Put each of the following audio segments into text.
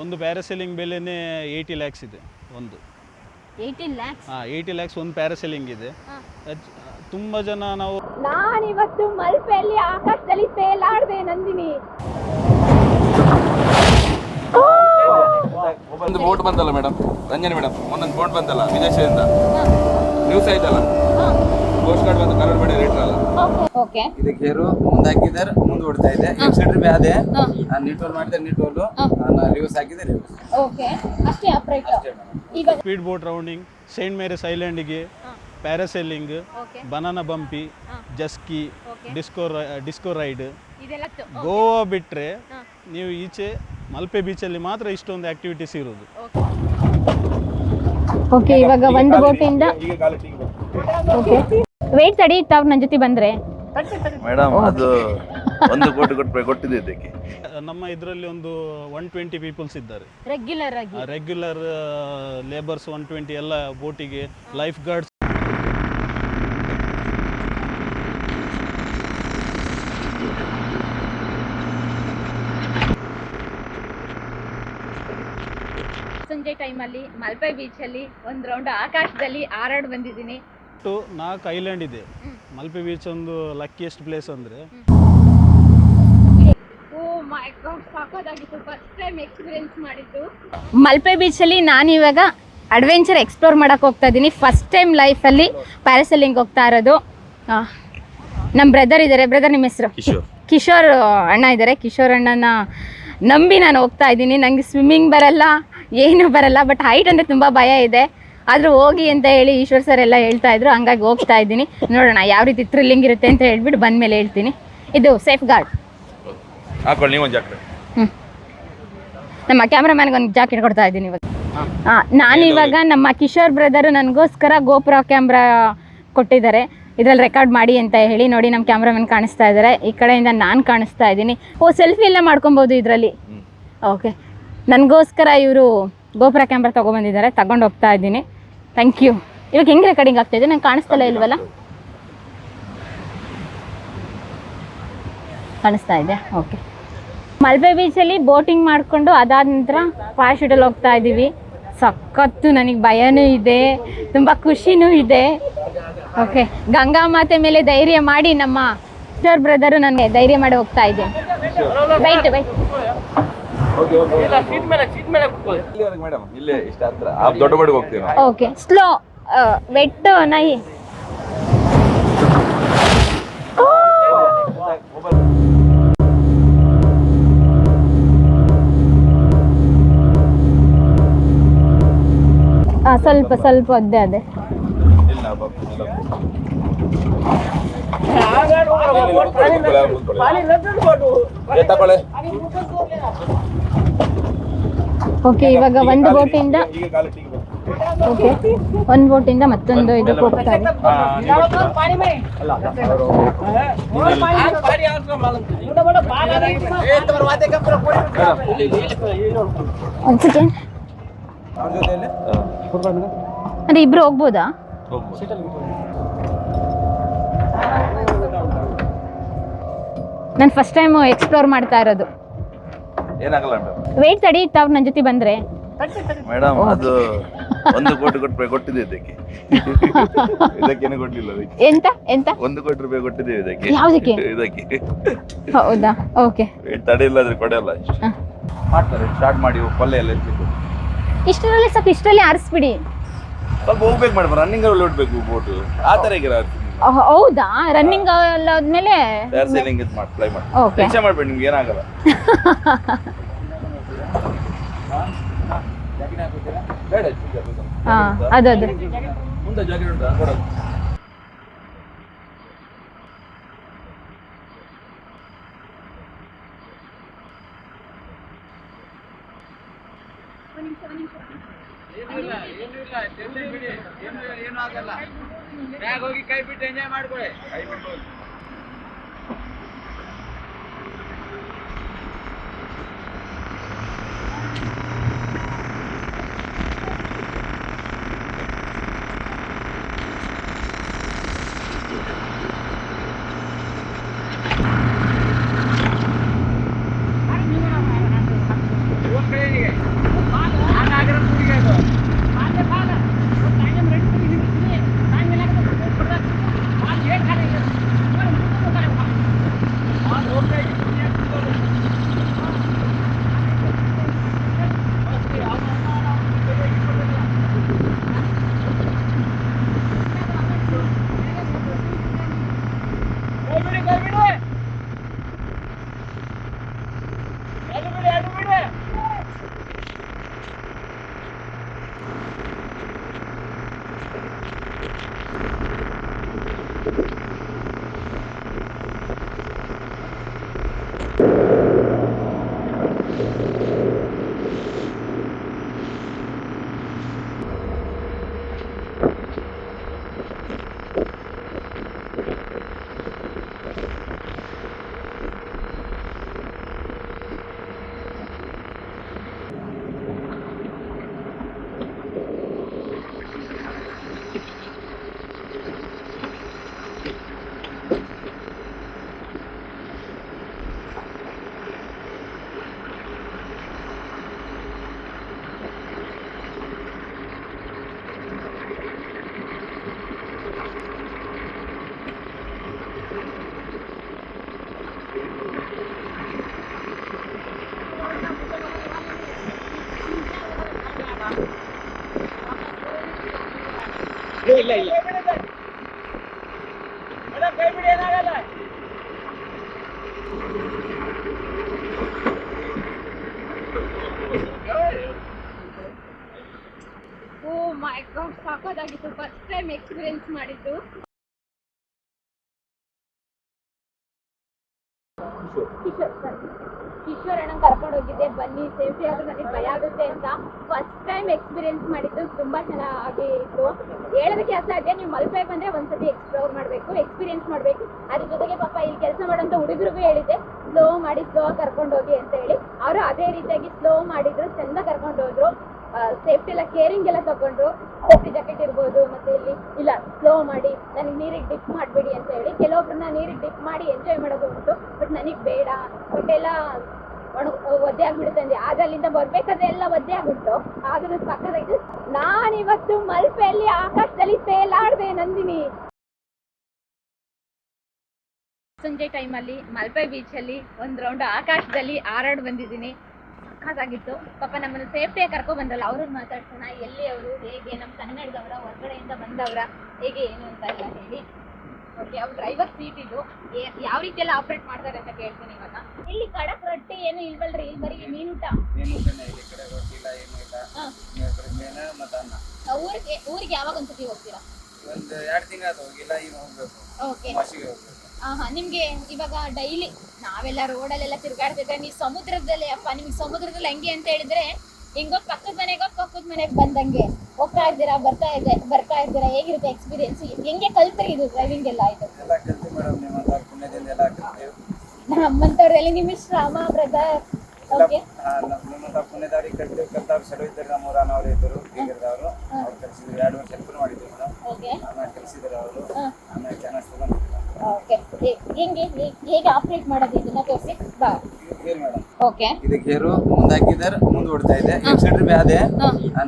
ಒಂದು ಪ್ಯಾರಾಸೆಲಿಂಗ್ ಬೆಲೆನೇ ಏಯ್ಟಿ ಲ್ಯಾಕ್ಸ್ ಇದೆ ಒಂದು. ಏಯ್ಟೀನ್ ಲ್ಯಾಕ್ಸ್ ಹಾಂ ಏಯ್ಟಿ ಲ್ಯಾಕ್ಸ್ ಒಂದು ಪ್ಯಾರಾಸೆಲಿಂಗ್ ಇದೆ. ಅದ್- ತುಂಬ ಜನ ನಾವು ನಾನಿವತ್ತು ಮಲ್ಪೆಯಲ್ಲಿ ಆಕಾಶದಲ್ಲಿ ತೇಲಾಡ್ದೆ ನಂದಿನಿ. ಒಂದು ಬೋಟ್ ಬಂತಲ್ಲ ಮೇಡಮ್ ರಂಜನಿ ಮೇಡಮ್ ಒಂದೊಂದು ಬೋಟ್ ಬಂತಲ್ಲ ವಿದೇಶದಿಂದ. ನ್ಯೂಸ್ ಆಯ್ತಲ್ಲ? ಬಂದು ಓಕೆ. ಇದಕ್ಕೆ ಹೇರು ಮುಂದೆ ಹಾಕಿದ್ದಾರೆ ಮುಂದೆ ಓಡ್ತಾ ಇದೆ. ಎಕ್ಸಿಟ್ರಿ ಬಿ ಅದೇ. ನಾನು ನೀಟೋಲ್ ಮಾಡಿದೆ ನೀಟೋಲು ನಾನು ರಿವ್ಯೂಸ್ ಹಾಕಿದೆ ರಿವ್ಯೂಸ್ ಓಕೆ. ಅಷ್ಟೇ ಅಪ್ರೇಟ್ ಈಗ speed boat rounding Saint Mary's ಐಲ್ಯಾಂಡಿಗೆ parasailing okay. Banana bumpy jet ski disco disco ride ಇದೆಲ್ಲ ಗೋವಾ ಬಿಟ್ಟರೆ ನೀವು ಈಚೆ ಮಲ್ಪೆ ಬೀಚಲ್ಲಿ ಮಾತ್ರ ಇಷ್ಟೊಂದು ಆಕ್ಟಿವಿಟೀಸ್ ಇರೋದು. ಓಕೆ. ಇವಾಗ ಒಂದು ಬೋಟಿಂದ ಓಕೆ. ವೇಟ್ ತಡಿ ತಾವ್ ನನ್ನ ಜೊತೆ ಬಂದ್ರೆ. ಮೇಡಮ್ ಅದು ಒಂದು ಕೋಟಿ ಕೊಟ್ಟು ಕೊಟ್ಟಿದೆ ಇದಕ್ಕೆ. ನಮ್ಮ ಇದರಲ್ಲಿ ಒಂದು ಒನ್ ಟ್ವೆಂಟಿ ಪೀಪಲ್ಸ್ ಇದ್ದಾರೆ. ರೆಗ್ಯುಲರ್ ಆಗಿ. ರೆಗ್ಯುಲರ್ ಲೇಬರ್ಸ್ ಒನ್ ಟ್ವೆಂಟಿ ಎಲ್ಲ ಬೋಟಿಗೆ ಲೈಫ್ ಗಾರ್ಡ್ಸ್ ಸಂಜೆ ಟೈಮಲ್ಲಿ ಮಲ್ಪೆ ಬೀಚಲ್ಲಿ ಒಂದು ರೌಂಡ್ ಆಕಾಶದಲ್ಲಿ ಹಾರಾಡ್ ಬಂದಿದ್ದೀನಿ. ಒಟ್ಟು ನಾಲ್ಕು ಐಲ್ಯಾಂಡ್ ಇದೆ. ಮಲ್ಪೆ ಬೀಚ್ ಒಂದು ಲಕ್ಕಿಯೆಸ್ಟ್ ಪ್ಲೇಸ್ ಅಂದರೆ. ಓ ಮೈ ಗಾಡ್ ಸಾಕೋದಾಗಿತ್ತು. ಫಸ್ಟ್ ಟೈಮ್ ಎಕ್ಸ್ಪೀರಿಯನ್ಸ್ ಮಾಡಿದ್ದು. ಮಲ್ಪೆ ಬೀಚಲ್ಲಿ ನಾನು ಇವಾಗ ಅಡ್ವೆಂಚರ್ ಎಕ್ಸ್ಪ್ಲೋರ್ ಮಾಡಕ್ಕೆ ಹೋಗ್ತಾ ಇದ್ದೀನಿ ಫಸ್ಟ್ ಟೈಮ್ ಲೈಫಲ್ಲಿ ಪ್ಯಾರಾಸೆಲಿಂಗ್ ಹೋಗ್ತಾ ಇರೋದು. ನಮ್ಮ ಬ್ರದರ್ ಇದ್ದಾರೆ ಬ್ರದರ್ ನಿಮ್ಮ ಹೆಸರು? ಕಿಶೋರ್. ಕಿಶೋರ್ ಅಣ್ಣ ಇದ್ದಾರೆ ಕಿಶೋರ್ ಅಣ್ಣನ ನಂಬಿ ನಾನು ಹೋಗ್ತಾ ಇದ್ದೀನಿ ನನಗೆ ಸ್ವಿಮ್ಮಿಂಗ್ ಬರಲ್ಲ ಏನು ಬರಲ್ಲ ಬಟ್ ಹೈಟ್ ಅಂದರೆ ತುಂಬ ಭಯ ಇದೆ. ಆದರೂ ಹೋಗಿ ಅಂತ ಹೇಳಿ ಈಶ್ವರ್ ಸರ್ ಎಲ್ಲ ಹೇಳ್ತಾ ಇದ್ರು ಹಂಗಾಗಿ ಹೋಗ್ತಾ ಇದ್ದೀನಿ. ನೋಡೋಣ ಯಾವ ರೀತಿ ಥ್ರಿಲ್ಲಿಂಗ್ ಇರುತ್ತೆ ಅಂತ ಹೇಳ್ಬಿಟ್ಟು ಬಂದಮೇಲೆ ಹೇಳ್ತೀನಿ. ಇದು ಸೇಫ್ ಗಾರ್ಡ್ ಹಾಕೊಳ್ಳಿ ನೀವು ಒಂದು ಜಾಕೆಟ್ ಹ್ಞೂ ನಮ್ಮ ಕ್ಯಾಮ್ರಾಮ್ಯಾನ್ಗೆ ಒಂದು ಜಾಕೆಟ್ ಕೊಡ್ತಾ ಇದ್ದೀನಿ ಇವಾಗ. ಹಾಂ. ನಾನಿವಾಗ ನಮ್ಮ ಕಿಶೋರ್ ಬ್ರದರು ನನಗೋಸ್ಕರ ಗೋಪುರ ಕ್ಯಾಮ್ರಾ ಕೊಟ್ಟಿದ್ದಾರೆ. ಇದ್ರಲ್ಲಿ ರೆಕಾರ್ಡ್ ಮಾಡಿ ಅಂತ ಹೇಳಿ ನೋಡಿ ನಮ್ಮ ಕ್ಯಾಮ್ರಾಮನ್ ಕಾಣಿಸ್ತಾ ಇದ್ದಾರೆ ಈ ಕಡೆಯಿಂದ ನಾನು ಕಾಣಿಸ್ತಾ ಇದ್ದೀನಿ. ಓ ಸೆಲ್ಫಿ ಎಲ್ಲ ಮಾಡ್ಕೊಬೋದು ಇದರಲ್ಲಿ. ಓಕೆ ನನಗೋಸ್ಕರ ಇವರು ಗೋಪುರ ಕ್ಯಾಮ್ರಾ ತೊಗೊಬಂದಿದ್ದಾರೆ ತಗೊಂಡು ಹೋಗ್ತಾ ಇದ್ದೀನಿ. ಥ್ಯಾಂಕ್ ಯು ಇವಾಗ ಹೆಂಗೆ ರೆಕಾರ್ಡಿಂಗ್ ಇದೆ ನಂಗೆ ಕಾಣಿಸ್ತಲ್ಲ ಇಲ್ವಲ್ಲ? ಕಾಣಿಸ್ತಾ ಇದೆ? ಓಕೆ ಮಲ್ಪೆ ಬೀಚಲ್ಲಿ ಬೋಟಿಂಗ್ ಮಾಡಿಕೊಂಡು ಅದಾದ ನಂತರ ಪಾರಾಶೂಟಲ್ಲಿ ಹೋಗ್ತಾ ಇದ್ದೀವಿ. ಸಖತ್ತು ನನಗೆ ಭಯನೂ ಇದೆ, ತುಂಬ ಖುಷಿನೂ ಇದೆ. ಓಕೆ ಗಂಗಾ ಮಾತೆ ಮೇಲೆ ಧೈರ್ಯ ಮಾಡಿ ನಮ್ಮ ಸಿಸ್ಟರ್ ಬ್ರದರು ನನಗೆ ಧೈರ್ಯ ಮಾಡಿ ಹೋಗ್ತಾ ಇದ್ದೀನಿ. ಬೈಟ್ ಬೈಟ್ ಮೇಡಮ್ ಇಲ್ಲೇ ಇಷ್ಟ ಹತ್ರ. ಆ ದೊಡ್ಡ ಬಡಿಗೆ ಹೋಗ್ತೀವಿ ನಾವು. ಓಕೆ ಸ್ಲೋ ವೆಟ್ ನೈ ಸ್ವಲ್ಪ ಸ್ವಲ್ಪ ಅದೇ ಅದೇ. ಇಲ್ಲಿ. ಓಕೆ ಇವಾಗ ಒಂದು ಬೋಟಿಂದ. ಓಕೆ ಒಂದು ಬೋಟಿಂದ ಮತ್ತೊಂದು ಇದಕ್ಕೆ ಹೋಗ್ತಾ ಇದೆ ಹಾ, ನೀವು ಬರ್ತೀರಾ? ಒಂದು ಸೆಕೆಂಡ್ ಅದೇ ಇಬ್ರು ಹೋಗ್ಬೋದಾ ನಾನು ಫಸ್ಟ್ ಟೈಮ್ ಎಕ್ಸ್ಪ್ಲೋರ್ ಮಾಡ್ತಾ ಇರೋದು. ಏನಾಗಲ್ಲ ವೇಟ್ ತಡಿ ತಾವ್ ನನ್ನ ಜೊತೆ ಬಂದ್ರೆ. ಮೇಡಮ್ ಅದು ಒಂದು ಕೋಟಿ ರೂಪಾಯಿ ಕೊಟ್ಟಿದೆ ಇದಕ್ಕೆ. ಇದಕ್ಕೇನು ಕೊಡ್ಲಿಲ್ಲ ಅದಕ್ಕೆ. ಎಂತ? ಎಂತ? ಒಂದು ಕೋಟಿ ರೂಪಾಯಿ ಕೊಟ್ಟಿದ್ದೀವಿ ಇದಕ್ಕೆ. ಯಾವುದಕ್ಕೆ? ಇದಕ್ಕೆ. ಹೌದಾ? ಓಕೆ ತಡೆ ಇಲ್ಲದ್ರೆ ಕೊಡಲ್ಲ ಇಷ್ಟು ಮಾಡ್ತಾರೆ ಸ್ಟಾರ್ಟ್ ಮಾಡಿ ಪಲ್ಲೆ ಎಲ್ಲ ಎತ್ತಿಟ್ಟು ಇಷ್ಟರಲ್ಲಿ ಸ್ವಲ್ಪ ಇಷ್ಟರಲ್ಲಿ ಆರಿಸ್ಬಿಡಿ. ಸ್ವಲ್ಪ ಹೋಗ್ಬೇಕು ಮೇಡಮ್ ರನ್ನಿಂಗ್ ಅಲ್ಲಿ ಓಡ್ಬೇಕು ಬೋಟು ಆ ಈಗ ಅಹ್, ಹೌದಾ? ರನ್ನಿಂಗ್ ಆದ್ಮೇಲೆ ಸೀಲಿಂಗ್ ಇದು ಮಾಡಿ ಫ್ಲೈ ಮಾಡಿ. ಓಕೆ ಟೆನ್ಷನ್ ಮಾಡಬೇಡಿ ನಿಮ್ಗೆ ಏನಾಗಲ್ಲ. ಬೇಡ ಹಾ ಅದು ಅದು ಮುಂದೆ ಜಾಕೆಟ್ ಉಂಟಾ? ಕೊಡೋದು. ಮಾಡ್ಕೊಳ್ಳಿ ಓ my god first time experience ಮಾಡಿದ್ದು. ಕಿಶೋರ್ ಕಿಶೋರ್ ಅಣ್ಣ ಕರ್ಕೊಂಡು ಹೋಗಿದ್ದೆ. ಬನ್ನಿ, ಸೇಫ್ಟಿ ಆದ್ರೆ ನನಗೆ ಭಯ ಆಗುತ್ತೆ ಅಂತ. ಟೈಮ್ ಎಕ್ಸ್ಪೀರಿಯನ್ಸ್ ಮಾಡಿದ್ದು ತುಂಬಾ ಚೆನ್ನಾಗಿ ಇತ್ತು. ಹೇಳೋದಕ್ಕೆ ಅಸಾಧ್ಯ, ನೀವು ಮಲ್ಪೆ ಬಂದ್ರೆ ಒಂದ್ಸತಿ ಎಕ್ಸ್ಪ್ಲೋರ್ ಮಾಡಬೇಕು ಎಕ್ಸ್ಪೀರಿಯನ್ಸ್ ಮಾಡಬೇಕು. ಅದ್ರ ಜೊತೆಗೆ ಪಾಪ ಇಲ್ಲಿ ಕೆಲಸ ಮಾಡುವಂತ ಹುಡುಗರಿಗೂ ಹೇಳಿದ್ದೆ ಸ್ಲೋ ಮಾಡಿ ಸ್ಲೋ ಕರ್ಕೊಂಡು ಹೋಗಿ ಅಂತ ಹೇಳಿ. ಅವರು ಅದೇ ರೀತಿಯಾಗಿ ಸ್ಲೋ ಮಾಡಿದ್ರು, ಚೆಂದ ಕರ್ಕೊಂಡು ಹೋದ್ರು. ಸೇಫ್ಟಿ ಎಲ್ಲ ಕೇರಿಂಗ್ ಎಲ್ಲ ತಗೊಂಡ್ರು. ಸೇಫ್ಟಿ ಜಾಕೆಟ್ ಇರ್ಬೋದು, ಮತ್ತೆ ಇಲ್ಲಿ, ಇಲ್ಲ ಸ್ಲೋ ಮಾಡಿ, ನನಗೆ ನೀರಿಗೆ ಡಿಪ್ ಮಾಡಬೇಡಿ ಅಂತ ಹೇಳಿ. ಕೆಲವೊಬ್ರನ್ನ ನೀರಿಗೆ ಡಿಪ್ ಮಾಡಿ ಎಂಜಾಯ್ ಮಾಡೋದು ಉಂಟು ಬಟ್ ನನಗೆ ಬೇಡ. ಬಟ್ ಎಲ್ಲ ಒಣ ಒದ್ದೆ ಆಗ್ಬಿಡುತ್ತೆ ಅಂದೆ. ಅಲ್ಲಿಂದ ಬರ್ಬೇಕಾದ್ರೆ ಎಲ್ಲ ಒದ್ದೆ ಆಗ್ಬಿಟ್ಟು ಆದ್ರೂ ಸಕ್ಕದಾಗಿ ನಾನಿವತ್ತು ಮಲ್ಪೆಯಲ್ಲಿ ಆಕಾಶದಲ್ಲಿ ತೇಲಾಡ್ದೆ ನಂದಿನಿ. ಸಂಜೆ ಟೈಮಲ್ಲಿ ಮಲ್ಪೆ ಬೀಚಲ್ಲಿ ಒಂದು ರೌಂಡ್ ಆಕಾಶದಲ್ಲಿ ಆರಾಡ್ ಬಂದಿದ್ದೀನಿ. ಸಕ್ಕದಾಗಿತ್ತು ಪಾಪ ನಮ್ಮನ್ನು ಸೇಫ್ಟಿಯಾಗಿ ಕರ್ಕೊಂಡು ಬಂದಲ್ಲ ಅವ್ರನ್ನ ಮಾತಾಡ್ಸೋಣ. ಎಲ್ಲಿ ಅವರು ಹೇಗೆ? ನಮ್ಮ ಕನ್ನಡದವರ ಹೊರಗಡೆಯಿಂದ ಬಂದವರ ಹೇಗೆ ಏನು ಅಂತ ಎಲ್ಲ ಹೇಳಿ. ಓಕೆ ಅವ್ರ ಡ್ರೈವರ್ ಸೀಟ್ ಇದು. ಯಾವ ರೀತಿ ಎಲ್ಲ ಆಪರೇಟ್ ಮಾಡ್ತಾರೆ ಅಂತ ಕೇಳ್ತೀನಿ ಇವಾಗ. ಇಲ್ಲಿ ಕಡಕ್ ರೊಟ್ಟಿ ಏನು ಇಲ್ವಲ್ರಿ? ಇಲ್ಲಿ ಬರೀ ಮೀನುಟ ಏನು ಊಟನೇ ಇಲ್ಲ ಕಡೆ ರೊಟ್ಟಿ ಇಲ್ಲ ಏನೂ ಇಲ್ಲ. ಹಾ. ಈ ಕಡೆ ಮೇನ ಮತ್ತು ಅನ್ನ? ಊರಿಗೆ ಊರಿಗೆ ಯಾವಾಗ ಒಂದ್ಸತಿ ಹೋಗ್ತೀರಾ? ಒಂದು ಎರಡು ತಿಂಗಳು ಹೋಗಿಲ್ಲ ಈಗ ಹೋಗ್ಬೇಕು. ಓಕೆ ಹೋಗ್ಬೇಕು. ಹಾ ನಿಮ್ಗೆ ಇವಾಗ ಡೈಲಿ ನಾವೆಲ್ಲ ರೋಡಲ್ಲೆಲ್ಲ ತಿರ್ಗಾಡ್ತಿದ್ರೆ ನೀವು ಸಮುದ್ರದಲ್ಲಿ ಅಪ್ಪ ನಿಮ್ಗೆ ಸಮುದ್ರದಲ್ಲಿ ಹೆಂಗೆ ಅಂತ ಹೇಳಿದ್ರೆ ಹಿಂಗೋಗಿ ಪಕ್ಕದ ಮನೆಗೋ ಹೋಗಿ ಪಕ್ಕದ ಮನೆಗೆ ಬಂದಂಗೆ ಹೋಗ್ತಾ ಇದ್ದೀರಾ ಬರ್ತಾ ಇದೆ ಬರ್ತಾ ಇದ್ದೀರಾ ಹೇಗಿರುತ್ತೆ ಎಕ್ಸ್ಪೀರಿಯನ್ಸ್ ಹೆಂಗೆ ಕಲ್ತ್ರಿ ಇದು ಡ್ರೈವಿಂಗ್ ಎಲ್ಲ ಇದು? ಎಲ್ಲ ಕಲ್ತು ಮೇಡಮ್ ನಿಮ್ಮಂತ ಪುಣ್ಯದಿಂದ ಎಲ್ಲ ಕಲ್ತೀವಿ. ನಮ್ಮಂತವ್ರಲ್ಲಿ ನಿಮ್ಮ ಶ್ರಮ ಬ್ರದರ್. ಓಕೆ ನಿಮ್ಮಂತ ಪುಣ್ಯದವ್ರಿಗೆ ಕಲ್ತೀವಿ. ಕಲ್ತವ್ರು ಸೆಲವು ಇದ್ದಾರೆ ನಮ್ಮ ಊರನವ್ರು ಇದ್ದರು ಬೀಗರದವರು. ಅವ್ರು ಕಲಿಸಿದ್ರು. ಎರಡು ವರ್ಷ ಹೆಲ್ಪ್ ಮಾಡಿದ್ರು ಮೇಡಮ್ ಓಕೆ ಆಮೇಲೆ ಕಲಿಸಿದ್ರು ಅವರು. ಹಾ. ಆಮೇಲೆ ಚೆನ್ನಾಗಿ ಓಕೆ ಹೆಂಗೆ? ಹೇಗೆ ಆಪರೇಟ್ ಮಾಡೋದು? ಇದನ್ನ ತೋರಿಸಿ. ಬಾ. ಓಕೆ ಇದು ಗೇರು ಮುಂದೆ ಹಾಕಿದ್ದಾರೆ ಮುಂದೆ ಓಡ್ತಾ ಇದೆ.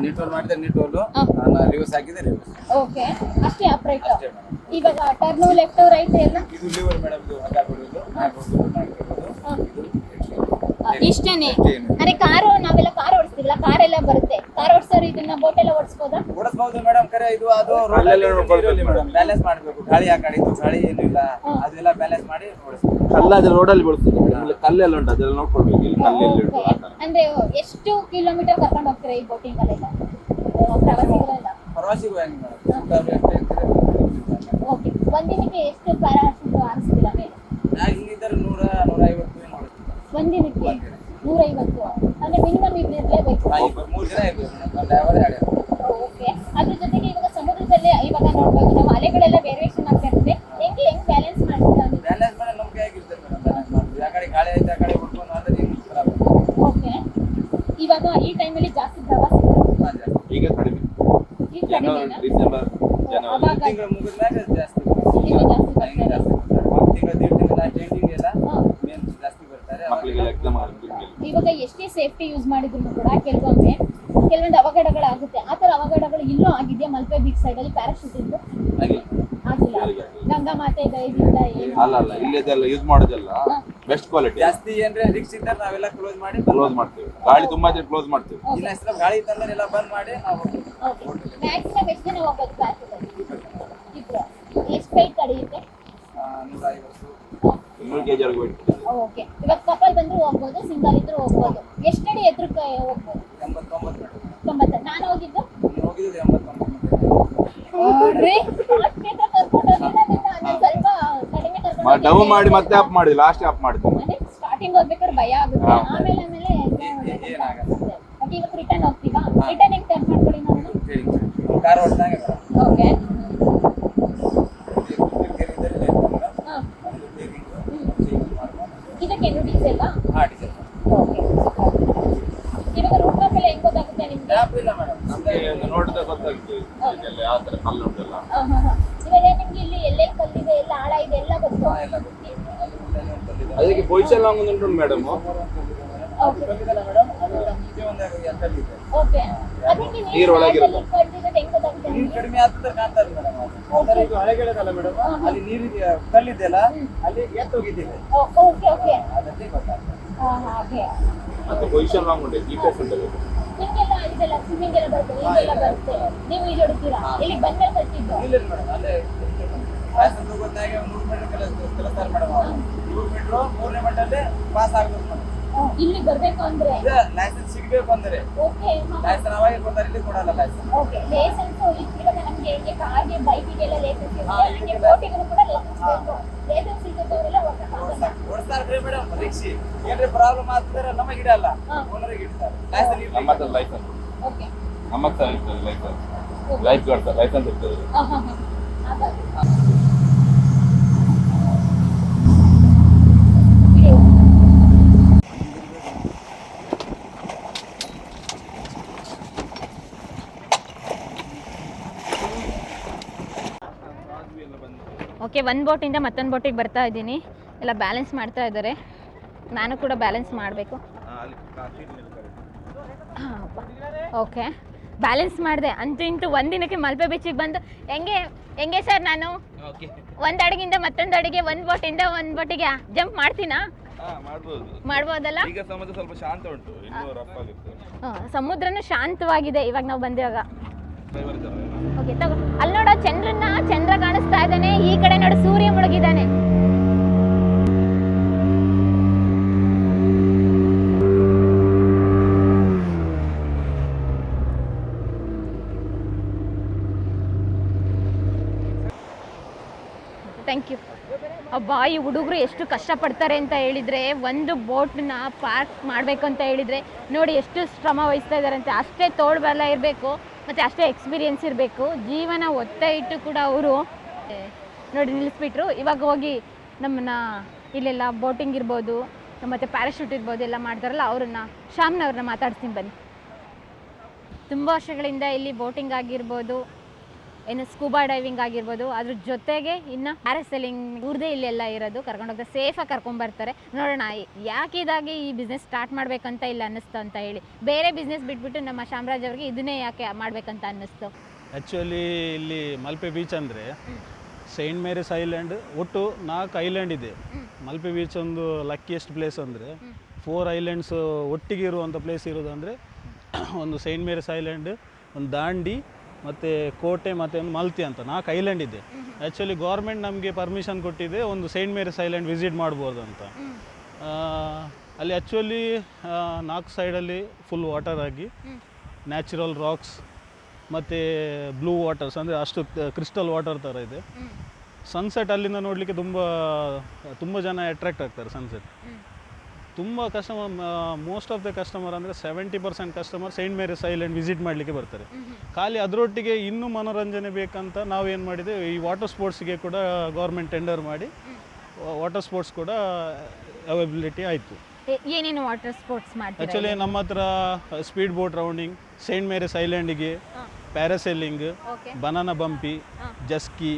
ನೀಟೋಲ್ ಮಾಡಿದ್ರೆ ರಿವರ್ಸ್ ರಿವರ್ಸ್ ಓಕೆ ಅಷ್ಟೇ ಆಪರೇಟ್ ಇವಾಗ ಟರ್ನು ಲೆಫ್ಟ್ ರೈಟ್ ಎಲ್ಲ? ಇದು ಲಿವರ್ ಮೇಡಮ್ ಇದು ಹಾಕೋದು ಇಷ್ಟೇನೆ? ಅರೆ ಕಾರು ನಾವೆಲ್ಲ ಕಾರ್ ಓಡಿಸ್ತೀವಲ್ಲ ಕಾರ್ ಎಲ್ಲ ಬರುತ್ತೆ. ಓಡಿಸೋರು ಇದನ್ನ ಬೋಟ್ ಎಲ್ಲ ಓಡಿಸಬಹುದಾ ಓಡಿಸಬಹುದು ಮೇಡಮ್ ಕರೆ ಇದು ಅದು ಮೇಡಮ್ ಬ್ಯಾಲೆನ್ಸ್ ಮಾಡಬೇಕು. ಗಾಳಿ ಆ ಕಡೆ ಇದು ಗಾಳಿ ಏನಿಲ್ಲ ಇಲ್ಲ. ಅದೆಲ್ಲ ಬ್ಯಾಲೆನ್ಸ್ ಮಾಡಿ ಓಡಿಸ್ಬೇಕು ಕಲ್ಲ ಅದ್ರ ರೋಡಲ್ಲಿ ಬೆಳೆಸ್ತದೆ ಇಲ್ಲಿ ಕಲ್ಲೆಲ್ಲ ಉಂಟು ಅದೆಲ್ಲ ನೋಡ್ಕೊಳ್ಬೇಕು. ಇಲ್ಲಿ ಕಲ್ಲೆಲ್ಲ ಉಂಟು ಆ ಥರ ಅಂದ್ರೆ ಎಷ್ಟು ಕಿಲೋಮೀಟರ್ ಕರ್ಕೊಂಡು ಹೋಗ್ತೀರಾ ಈ ಬೋಟಿಂಗ್ ಅಲ್ಲೆಲ್ಲ? ಆ, ಪ್ರವಾಸಿಗರೆಲ್ಲ? ಪ್ರವಾಸಿಗೂ ಹೆಂಗೆ ಮೇಡಮ್ ಓಕೆ ಒಂದಿನಕ್ಕೆ ಎಷ್ಟು ಪ್ಯಾರಾಶೂಟ್ ಹಾರಿಸ್ತೀರಾ ಮೇಲೆ? ಮ್ಯಾಗ ಹಿಂಗಿದ್ದಾರೆ ನೂರ ನೂರ ಐವತ್ತು ಏನು ಓಡಿಸ್ತೀವಿ ಒಂದಿನಕ್ಕೆ ನೂರೈವತ್ತು. ಅಂದ್ರೆ ಮಿನಿಮಮ್ ಇಬ್ರು ಇರಲೇಬೇಕು ಓಕೆ ಅದ್ರ ಜೊತೆಗೆ ಇವಾಗ ಸಮುದ್ರದಲ್ಲಿ ಇವಾಗ ನೋಡ್ಬೋದು ನಾವು ಅಲೆಗಳೆಲ್ಲ ವೇರಿಯೇಷನ್ ಆಗ್ತಾ ಇರ್ತದೆ ಹೆಂಗೆ ಹೆಂಗ್ ಬ್ಯಾಲೆನ್ಸ್ ಮಾಡ್ತೀರಾ ಬ್ಯಾಲೆನ್ಸ್ ಮಾಡಿ ನಮ್ಮ ಮೇಡಮ್? ಆ ಕಡೆ ಗಾಳಿ ಐತೆ ಆ ಕಡೆ ಹುಡ್ಕೊಂಡು ಓಕೆ ಇವಾಗ ಈ ಟೈಮಲ್ಲಿ ಜಾಸ್ತಿ ಪ್ರವಾಸಿಗರು ತುಂಬಾ ಜಾಸ್ತಿ ಈಗ ಕಡಿಮೆ ಈ ಜನವರಿ ಕಡಿಮೆನಾ? ಡಿಸೆಂಬರ್ ಜನವರಿ ಅವಾಗ ತಿಂಗಳು ಮುಗಿದ್ಮ್ಯಾಗ ಜಾಸ್ತಿ ಇನ್ನೂ ಜಾಸ್ತಿ ಇನ್ನು ಬರ್ತಾರೆ ಜಾಸ್ತಿ ಬರ್ತಾರೆ ಒಂದು ತಿಂಗಳು ದೇಡ್ ತಿಂಗಳು ಲಾಸ್ಟ್ ಎಂಡಿಂಗ್ ಎಲ್ಲ ಹಾ. ಮೇನ್ ಜಾಸ್ತಿ ಬರ್ತಾರೆ ಮಕ್ಕಳಿಗೆಲ್ಲ ಎಕ್ಸಾಮ್ ಆಗುತ್ತೆ ಇವಾಗ ಎಷ್ಟೇ ಸೇಫ್ಟಿ ಯೂಸ್ ಮಾಡಿದ್ರು ಕೂಡ ಕೆಲವೊಮ್ಮೆ ಕೆಲವೊಂದು ಅವಘಡಗಳಾಗುತ್ತೆ ಆ ಥರ ಅವಘಡಗಳು ಇಲ್ಲೂ ಆಗಿದೆಯಾ ಮಲ್ಪೆ ಬೀಚ್ ಸೈಡಲ್ಲಿ ಪ್ಯಾರಾಶೂಟ್ ಇದ್ದು ಹಾಗೆ ಆಗಿಲ್ಲ ಗಂಗಾ ಮಾತೆ ದಯದಿಂದ ಏನು ಅಲ್ಲ ಅಲ್ಲ ಇಲ್ಲದೆಲ್ಲ ಯೂಸ್ ಮಾಡೋದೆಲ್ಲ. ಬೆಸ್ಟ್ ಕ್ವಾಲಿಟಿ ಜಾಸ್ತಿ ಏನ್ರೆ ರಿಕ್ಸ್ ಇದ್ದರೆ ನಾವೆಲ್ಲ ಕ್ಲೋಸ್ ಮಾಡಿ ಕ್ಲೋಸ್ ಮಾಡ್ತೀವಿ. ಗಾಳಿ ತುಂಬಾ ಇದ್ರೆ ಕ್ಲೋಸ್ ಮಾಡ್ತೀವಿ. ಇಲ್ಲ ಹೆಸರು ಗಾಳಿ ತಂದನೆಲ್ಲ ಎಲ್ಲ ಬಂದ್ ಮಾಡಿ ನಾವು ಓಕೆ ಮ್ಯಾಕ್ಸಿಮಮ್ ಎಷ್ಟು ಜನ ಹೋಗ್ಬೋದು ಪ್ಯಾರಾಶೂಟಲ್ಲಿ ಇಬ್ರು ಎಷ್ಟು ತಡೆಯುತ್ತೆ ಆ, ನೂರ ಐವತ್ತು ಇನ್ನೂರು ಕೆ ಜಿವರೆಗೂ ಇಡ್ತೀವಿ ಓಕೆ. ಇವಾಗ ಕಪಲ್ ಬಂದ್ರು ಹೋಗ್ಬೋದು ಸಿಂಗಲ್ ಇದ್ರು ಹೋಗ್ಬೋದು ಎಷ್ಟಡಿ ಎತ್ತರಕ್ಕೆ ಹೋಗ್ಬೋದು ಎಂಬತ್ತೊಂಬತ್ತು ತೊಂಬತ್ತು ನಾನು ಹೋಗಿದ್ದು ಹೋಗಿದ್ದು ಎಂಬತ್ತೊಂಬತ್ತು ನೋಡ್ರಿ ಅಷ್ಟೇ ಕರ್ಕೊಂಡು ಹೋಗಿಲ್ಲ ನಾನು ಸ್ವಲ್ಪ ಡೌನ್ ಮಾಡಿ ಮತ್ತೆ ಆಫ್ ಮಾಡಿ ಲಾಸ್ಟ್ ಆಫ್ ಮಾಡ್ತೀನಿ ಸ್ಟಾರ್ಟಿಂಗ್ ಹೋಗ್ಬೇಕಾದ್ರೆ ಭಯ ಆಗುತ್ತೆ. ಆಮೇಲೆ ಆಮೇಲೆ ಏ- ಏನಾಗಲ್ಲ. ಬಟ್ ಇವಾಗ ರಿಟರ್ನ್ ಹೋಗ್ತೀವಾ ರಿಟರ್ನ್ ಹೆಂಗ್ ಟರ್ನ್ ಮಾಡ್ಕೊಳ್ಳಿ ನಾನು ಹೇಳಿ ಕಾರ್ ಓಡಿಸ್ದಂಗೆ ಮೇಡಮ್ ಓಕೆ ಕಿರಿಕಿರಿದಲ್ಲಿ ಲೇಟ್ ಮೇಡಮ್ ಹಾ ಒಂದು ಬೇಕಿಂಗ್ ಚೇಂಜ್ ಮಾಡ್ಕೊಂಡು ಇದಕ್ಕೇನು ಡೀಸೆಲ್ ಹಾ ಡೀಸೆಲ್ ಓಕೆ ಇವಾಗ ರೂಟ್ ಮ್ಯಾಪ್ ಎಲ್ಲ ಹೆಂಗ್ ಗೊತ್ತಾಗುತ್ತೆ ನಿಮ್ಗೆ ಮ್ಯಾಪ್ ಇಲ್ಲ ಮೇಡಮ್ ನಮ್ದೇ ನೋಡಿದ್ರೆ ಗೊತ್ತಾಗ್ತದೆ ಇದೆಲ್ಲ ಯಾವ ಥರ ಕಲ್ಲು ಉಂಟಲ್ಲ ಹಾ, ಹಾ, ಹಾ. ಇವಾಗ ನಿಮ್ಗೆ ಇಲ್ಲಿ ಎಲ್ಲೆಲ್ಲಿ ಕಲ್ಲಿದೆ ಎಲ್ಲ ಆಳ ಇದೆ ಎಲ್ಲ ಗೊತ್ತು ಹಾ, ಎಲ್ಲ ಗೊತ್ತು. ಅಲ್ಲಿ ಮುಂದೆ ಒಂದು ಕಲ್ಲಿದೆ. ಅದಕ್ಕೆ ಪೊಸಿಷನ್ ಲಾಂಗ್ ಉಂಟು ಮೇಡಮ್ ಓಕೆ ಕಲ್ಲಿದಲ್ಲ ಮೇಡಮ್ ಅದರ ಮುಂಚೆ ಒಂದು ಅದಕ್ಕೆ ನೀರ್ ನೀರು ನಿಮ್ಗೆ ಕಡಿಮೆ ಮೇಡಮ್ ಅದು ಇದು ಹಳೆಗೆಳೆದಲ್ಲ ಮೇಡಮ್ ಅಲ್ಲಿ ಕಲ್ಲಿದೆಯಲ್ಲ ಅಲ್ಲಿ ಓಕೆ ಅದರಲ್ಲಿ ಗೊತ್ತಾಗ್ತದೆ. ಪೊಸಿಷನ್ ಲಾಂಗ್ ಉಂಟು ಜಿ ಪಿ ಎಸ್ ಉಂಟಲ್ಲ ನಿಮ್ಗೆಲ್ಲ ಇದೆಲ್ಲ ಸ್ವಿಮ್ಮಿಂಗ್ ಎಲ್ಲ ಬರುತ್ತೆ ಈಗೆಲ್ಲ ಬರುತ್ತೆ. ನೀವು ಈಜು ಹೊಡಿತೀರಾ? ಇಲ್ಲಿ ಬಂದ್ರೆ ಕಲ್ತಿದ್ದು ಇಲ್ಲ ಮೇಡಮ್ ಅಲ್ಲೇ ಗೊತ್ತಾಗಿ ಮೂರು ನೂರು ಮೀಟರ್ ಕೆಲಸ ಕೆಲಸ ಮೇಡಮ್ ನೂರು ಮೀಟರ್ ಮೂರನೇ ಮಟ್ಟಲ್ಲಿ ಪಾಸ್ ಆಗ್ಬೇಕು ಇಲ್ಲಿ ಬರ್ಬೇಕು ಅಂದ್ರೆ? ಲೈಸೆನ್ಸ್ ಸಿಗಬೇಕು ಅಂದ್ರೆ. ಓಕೆ ಲೈಸೆನ್ಸ್ ಅವಾಗ ಕೊಡ್ತಾರೆ ಇಲ್ಲಿ ಕೊಡಲ್ಲ ಲೈಸೆನ್ಸ್ ಓಕೆ ಲೈಸೆನ್ಸ್ ಇವಾಗ ನಮಗೆ ಈಗ ಕಾರ್ಗೆ ಬೈಕಿಗೆಲ್ಲ ಲೈಸೆನ್ಸ್ ಇದೆ. ಹಾಗೆ ಬೋಟಿಗೂ ಕೂಡ ಲೈಸೆನ್ಸ್ ಬೇಕು. ಲೈಸೆನ್ಸ್ ಇಲ್ಲದವರೆಲ್ಲ ಓಡಿಸ್ತಾರೆ ಮೇಡಮ್ ಪರೀಕ್ಷೆ. ಏನ್ರಿ ಪ್ರಾಬ್ಲಮ್ ಆಗ್ತಿದ್ರೆ ನಮಗೆ ಇಡಲ್ಲ. ಓನರಿಗೆ ಇಡ್ತಾರೆ. ಲೈಸೆನ್ಸ್ ನಮ್ಮ ಹತ್ರ ಲೈಸೆನ್ಸ್ ಓಕೆ ನಮ್ಮ ಹತ್ರ ಇರ್ತದೆ ಲೈಸೆನ್ಸ್ ಲೈಫ್ ಗಾರ್ಡ್ ಲೈಸೆನ್ಸ್ ಇರ್ತದೆ. ಹಾಂ ಹಾಂ. ಹಾಗಾಗಿ ಓಕೆ ಒಂದು ಬೋಟಿಂದ ಮತ್ತೊಂದು ಬೋಟಿಗೆ ಬರ್ತಾ ಇದ್ದೀನಿ. ಎಲ್ಲ ಬ್ಯಾಲೆನ್ಸ್ ಮಾಡ್ತಾ ಇದ್ದಾರೆ. ನಾನು ಕೂಡ ಬ್ಯಾಲೆನ್ಸ್ ಮಾಡಬೇಕು. ಓಕೆ. ಬ್ಯಾಲೆನ್ಸ್ ಮಾಡಿದೆ. ಅಂತೂ ಇಂತೂ ಒಂದಿನಕ್ಕೆ ಮಲ್ಪೆ ಬೀಚಿಗೆ ಬಂದು ಹೆಂಗೆ ಹೆಂಗೆ ಸರ್ ನಾನು? ಒಂದು ಅಡಿಗಿಂದ ಮತ್ತೊಂದು ಅಡಿಗೆ ಒಂದು ಬೋಟಿಂದ ಒಂದು ಬೋಟಿಗೆ ಜಂಪ್ ಮಾಡ್ತೀನಾ? ಹಾ ಮಾಡ್ಬೋದು. ಮಾಡ್ಬೋದಲ್ಲ? ಈಗ ಸಮುದ್ರ ಸ್ವಲ್ಪ ಶಾಂತ ಉಂಟು. ಸಮುದ್ರನೂ ಶಾಂತವಾಗಿದೆ ಇವಾಗ ನಾವು ಬಂದಿವಾಗ. ಓಕೆ ಅಲ್ಲಿ ನೋಡೋ, ಚಂದ್ರನ್ನ, ಚಂದ್ರ ಕಾಣಿಸ್ತಾ ಇದ್ದಾನೆ. ಈ ಕಡೆ ನೋಡು, ಸೂರ್ಯ ಮುಳುಗಿದ್ದಾನೆ. ಥ್ಯಾಂಕ್ ಯು ಅಬ್ಬಾ ಹುಡುಗರು ಎಷ್ಟು ಕಷ್ಟಪಡ್ತಾರೆ ಅಂತ ಹೇಳಿದರೆ, ಒಂದು ಬೋಟ್ನ ಪಾರ್ಕ್ ಮಾಡಬೇಕು ಅಂತ ಹೇಳಿದರೆ, ನೋಡಿ ಎಷ್ಟು ಶ್ರಮ ವಹಿಸ್ತಾ ಇದ್ದಾರೆ ಅಂತ. ಅಷ್ಟೇ ತೋಳ್ಬಲ್ಲ ಇರಬೇಕು. ಮತ್ತು ಅಷ್ಟೇ ಎಕ್ಸ್ಪೀರಿಯೆನ್ಸ್ ಇರಬೇಕು. ಜೀವನ ಒತ್ತೆ ಇಟ್ಟು ಕೂಡ ಅವರು, ನೋಡಿ ನಿಲ್ಲಿಸ್ಬಿಟ್ರು. ಇವಾಗ ಹೋಗಿ ನಮ್ಮನ್ನ ಇಲ್ಲೆಲ್ಲ ಬೋಟಿಂಗ್ ಇರ್ಬೋದು, ಮತ್ತು ಪ್ಯಾರಾಶೂಟ್ ಇರ್ಬೋದು, ಎಲ್ಲ ಮಾಡ್ತಾರಲ್ಲ, ಅವ್ರನ್ನ ಶ್ಯಾಮ್ನವ್ರನ್ನ ಮಾತಾಡ್ತೀನಿ ಬನ್ನಿ. ತುಂಬ ವರ್ಷಗಳಿಂದ ಇಲ್ಲಿ ಬೋಟಿಂಗ್ ಆಗಿರ್ಬೋದು. ಏನು ಸ್ಕೂಬಾ ಡೈವಿಂಗ್ ಆಗಿರ್ಬೋದು ಅದ್ರ ಜೊತೆಗೆ ಇನ್ನು ಪ್ಯಾರಾಸೆಲಿಂಗ್ ಇವ್ರದೇ ಇಲ್ಲೆಲ್ಲ ಇರೋದು ಕರ್ಕೊಂಡೋಗ್ತಾರೆ ಸೇಫಾಗಿ ಕರ್ಕೊಂಬರ್ತಾರೆ ನೋಡೋಣ ಯಾಕೆ ಇದಾಗಿ ಈ ಬಿಸ್ನೆಸ್ ಸ್ಟಾರ್ಟ್ ಮಾಡಬೇಕಂತ ಇಲ್ಲ ಅನ್ನಿಸ್ತು ಅಂತ ಹೇಳಿ. ಬೇರೆ ಬಿಸ್ನೆಸ್ ಬಿಟ್ಬಿಟ್ಟು ನಮ್ಮ ಶಾಮರಾಜ್ ಅವ್ರಿಗೆ ಇದನ್ನೇ ಯಾಕೆ ಮಾಡ್ಬೇಕಂತ ಅನ್ನಿಸ್ತು? ಆ್ಯಕ್ಚುಲಿ ಇಲ್ಲಿ ಮಲ್ಪೆ ಬೀಚ್ ಅಂದರೆ ಸೈಂಟ್ ಮೇರಿಸ್ ಐಲ್ಯಾಂಡ್ ಒಟ್ಟು ನಾಲ್ಕು ಐಲ್ಯಾಂಡ್ ಇದೆ. ಮಲ್ಪೆ ಬೀಚ್ ಒಂದು ಲಕ್ಕಿಯೆಸ್ಟ್ ಪ್ಲೇಸ್ ಅಂದರೆ ಫೋರ್ ಐಲ್ಯಾಂಡ್ಸ್ ಒಟ್ಟಿಗೆ ಇರುವಂಥ ಪ್ಲೇಸ್ ಇರೋದಂದರೆ ಒಂದು ಸೈಂಟ್ ಮೇರಿಸ್ ಐಲ್ಯಾಂಡ್ ಒಂದು ದಾಂಡಿ ಮತ್ತು ಕೋಟೆ ಮತ್ತು ಒಂದು ಮಲ್ತಿ ಅಂತ ನಾಲ್ಕು ಐಲ್ಯಾಂಡ್ ಇದೆ. ಆ್ಯಕ್ಚುಲಿ ಗೌರ್ಮೆಂಟ್ ನಮಗೆ ಪರ್ಮಿಷನ್ ಕೊಟ್ಟಿದೆ ಒಂದು ಸೈಂಟ್ ಮೇರಿಸ್ ಐಲ್ಯಾಂಡ್ ವಿಸಿಟ್ ಮಾಡ್ಬೋದು ಅಂತ. ಅಲ್ಲಿ ಆ್ಯಕ್ಚುಲಿ ನಾಲ್ಕು ಸೈಡಲ್ಲಿ ಫುಲ್ ವಾಟರ್ ಆಗಿ ನ್ಯಾಚುರಲ್ ರಾಕ್ಸ್ ಮತ್ತು ಬ್ಲೂ ವಾಟರ್ಸ್ ಅಂದರೆ ಅಷ್ಟು ಕ್ರಿಸ್ಟಲ್ ವಾಟರ್ ಥರ ಇದೆ. ಸನ್ಸೆಟ್ ಅಲ್ಲಿಂದ ನೋಡಲಿಕ್ಕೆ ತುಂಬ ತುಂಬ ಜನ ಅಟ್ರಾಕ್ಟ್ ಆಗ್ತಾರೆ ಸನ್ಸೆಟ್ ತುಂಬ customer most of the customer ಅಂದರೆ seventy percent customer Saint Mary's island visit ಮಾಡಲಿಕ್ಕೆ ಬರ್ತಾರೆ. ಖಾಲಿ ಅದರೊಟ್ಟಿಗೆ ಇನ್ನೂ ಮನೋರಂಜನೆ ಬೇಕಂತ ನಾವೇನು ಮಾಡಿದೆ ಈ ವಾಟರ್ ಸ್ಪೋರ್ಟ್ಸ್ಗೆ ಕೂಡ ಗೌರ್ಮೆಂಟ್ ಟೆಂಡರ್ ಮಾಡಿ ವಾಟರ್ ಸ್ಪೋರ್ಟ್ಸ್ ಕೂಡ ಅವೈಬಿಲಿಟಿ ಆಯಿತು. ಏನೇನು ವಾಟರ್ ಸ್ಪೋರ್ಟ್ಸ್ ಆ್ಯಕ್ಚುಲಿ ನಮ್ಮ ಹತ್ರ speed boat rounding Saint Mary's ಐಲ್ಯಾಂಡಿಗೆ parasailing banana bumpy jet ski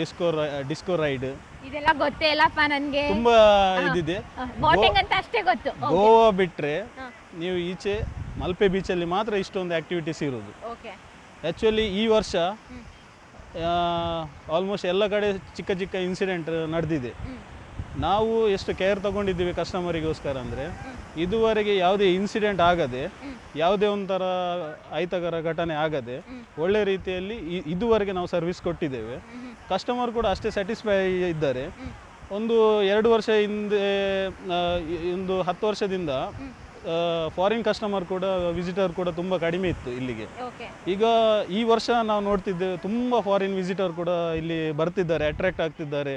disco disco ride ಇದೆಲ್ಲ ಗೊತ್ತೇ ಇಲ್ಲಪ್ಪ ನನಗೆ. ತುಂಬಾ ಇದಿದೆ. ಬೋಟಿಂಗ್ ಅಂತ ಅಷ್ಟೇ ಗೊತ್ತು. ಗೋವಾ ಬಿಟ್ರೆ ನೀವು ಈಚೆ ಮಲ್ಪೆ ಬೀಚಲ್ಲಿ ಮಾತ್ರ ಇಷ್ಟೊಂದು ಆಕ್ಟಿವಿಟೀಸ್ ಇರೋದು. ಓಕೆ ಆ್ಯಕ್ಚುಲಿ ಈ ವರ್ಷ ಆಲ್ಮೋಸ್ಟ್ ಎಲ್ಲ ಕಡೆ ಚಿಕ್ಕ ಚಿಕ್ಕ ಇನ್ಸಿಡೆಂಟ್ ನಡೆದಿದೆ. ನಾವು ಎಷ್ಟು ಕೇರ್ ತಗೊಂಡಿದ್ದೀವಿ ಕಸ್ಟಮರಿಗೋಸ್ಕರ ಅಂದರೆ ಇದುವರೆಗೆ ಯಾವುದೇ ಇನ್ಸಿಡೆಂಟ್ ಆಗದೆ ಯಾವುದೇ ಒಂಥರ ಅಹಿತಕರ ಘಟನೆ ಆಗದೆ ಒಳ್ಳೆ ರೀತಿಯಲ್ಲಿ ಇ- ಇದುವರೆಗೆ ನಾವು ಸರ್ವಿಸ್ ಕೊಟ್ಟಿದ್ದೇವೆ. ಕಸ್ಟಮರ್ ಕೂಡ ಅಷ್ಟೇ ಸ್ಯಾಟಿಸ್ಫೈ ಇದ್ದಾರೆ. ಒಂದು ಎರಡು ವರ್ಷ ಹಿಂದೆ ಆ, ಒಂದು ಹತ್ತು ವರ್ಷದಿಂದ ಫಾರಿನ್ ಕಸ್ಟಮರ್ ಕೂಡ ವಿಸಿಟರ್ ಕೂಡ ತುಂಬ ಕಡಿಮೆ ಇತ್ತು ಇಲ್ಲಿಗೆ. ಓಕೆ ಈಗ ಈ ವರ್ಷ ನಾವು ನೋಡ್ತಿದ್ದೇವೆ ತುಂಬ ಫಾರಿನ್ ವಿಸಿಟರ್ ಕೂಡ ಇಲ್ಲಿ ಬರ್ತಿದ್ದಾರೆ ಅಟ್ರಾಕ್ಟ್ ಆಗ್ತಿದ್ದಾರೆ.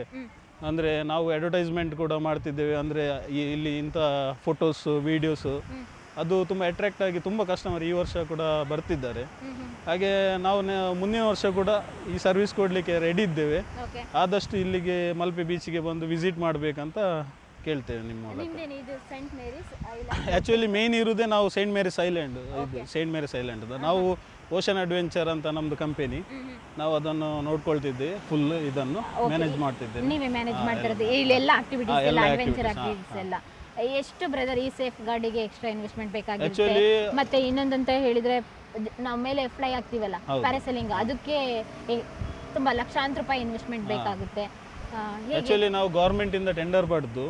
ಅಂದರೆ ನಾವು ಅಡ್ವರ್ಟೈಸ್ಮೆಂಟ್ ಕೂಡ ಮಾಡ್ತಿದ್ದೇವೆ. ಅಂದರೆ ಇಲ್ಲಿ ಇಂಥ ಫೋಟೋಸು ವೀಡಿಯೋಸು ಅದು ತುಂಬ ಅಟ್ರಾಕ್ಟ್ ಆಗಿ ತುಂಬ ಕಸ್ಟಮರ್ ಈ ವರ್ಷ ಕೂಡ ಬರ್ತಿದ್ದಾರೆ. ಹಾಗೆ ನಾವು ಮುಂದಿನ ವರ್ಷ ಕೂಡ ಈ ಸರ್ವಿಸ್ ಕೊಡಲಿಕ್ಕೆ ರೆಡಿ ಇದ್ದೇವೆ. ಆದಷ್ಟು ಇಲ್ಲಿಗೆ ಮಲ್ಪೆ ಬೀಚಿಗೆ ಬಂದು ವಿಸಿಟ್ ಮಾಡಬೇಕಂತ ಕೇಳ್ತೇವೆ ನಿಮ್ಮ ಆ್ಯಕ್ಚುಲಿ ಮೇನ್ ಇರುವುದೇ ನಾವು ಸೈಂಟ್ ಮೇರಿಸ್ ಐಲ್ಯಾಂಡ್ ಇದು ಸೈಂಟ್ ಮೇರಿಸ್ ಐಲ್ಯಾಂಡ್ ನಾವು ಓಷನ್ ಅಡ್ವೆಂಚರ್ ಅಂತ ನಮ್ದು ಕಂಪೆನಿ ನಾವು ಅದನ್ನು ನೋಡ್ಕೊಳ್ತಿದ್ವಿ ಫುಲ್ ಇದನ್ನು ಮ್ಯಾನೇಜ್ ಮಾಡ್ತಿದ್ದೆ ನೀವೇ ಮ್ಯಾನೇಜ್ ಮಾಡ್ತಿರೋದು. ಇಲ್ಲೆಲ್ಲ ಆಕ್ಟಿವಿಟೀಸ್ ಎಲ್ಲ ಅಡ್ವೆಂಚರ್ ಆಕ್ಟಿವಿಟೀಸ್ ಎಲ್ಲ ಎಷ್ಟು ಬ್ರದರ್ ಈ ಸೇಫ್ ಗಾರ್ಡಿಗೆ ಎಕ್ಸ್ಟ್ರಾ ಇನ್ವೆಸ್ಟ್ಮೆಂಟ್ ಬೇಕಾಗುತ್ತೆ ಮತ್ತೆ ಇನ್ನೊಂದಂತ ಹೇಳಿದ್ರೆ ನಾವ್ ಮೇಲೆ ಫ್ಲೈ ಆಗ್ತಿವಲ್ಲ. ಪ್ಯಾರಾಸೆಲಿಂಗ್ ಅದಕ್ಕೆ ತುಂಬಾ ಲಕ್ಷಾಂತರ ರೂಪಾಯಿ ಇನ್ವೆಸ್ಟ್ಮೆಂಟ್ ಬೇಕಾಗುತ್ತೆ. ಆಕ್ಚುಲಿ ನಾವು ಗೌರ್ಮೆಂಟ್ ಇಂದ ಗೌರ್ಮೆಂಟಿಂದ ಟೆಂಡರ್ ಪಡೆದು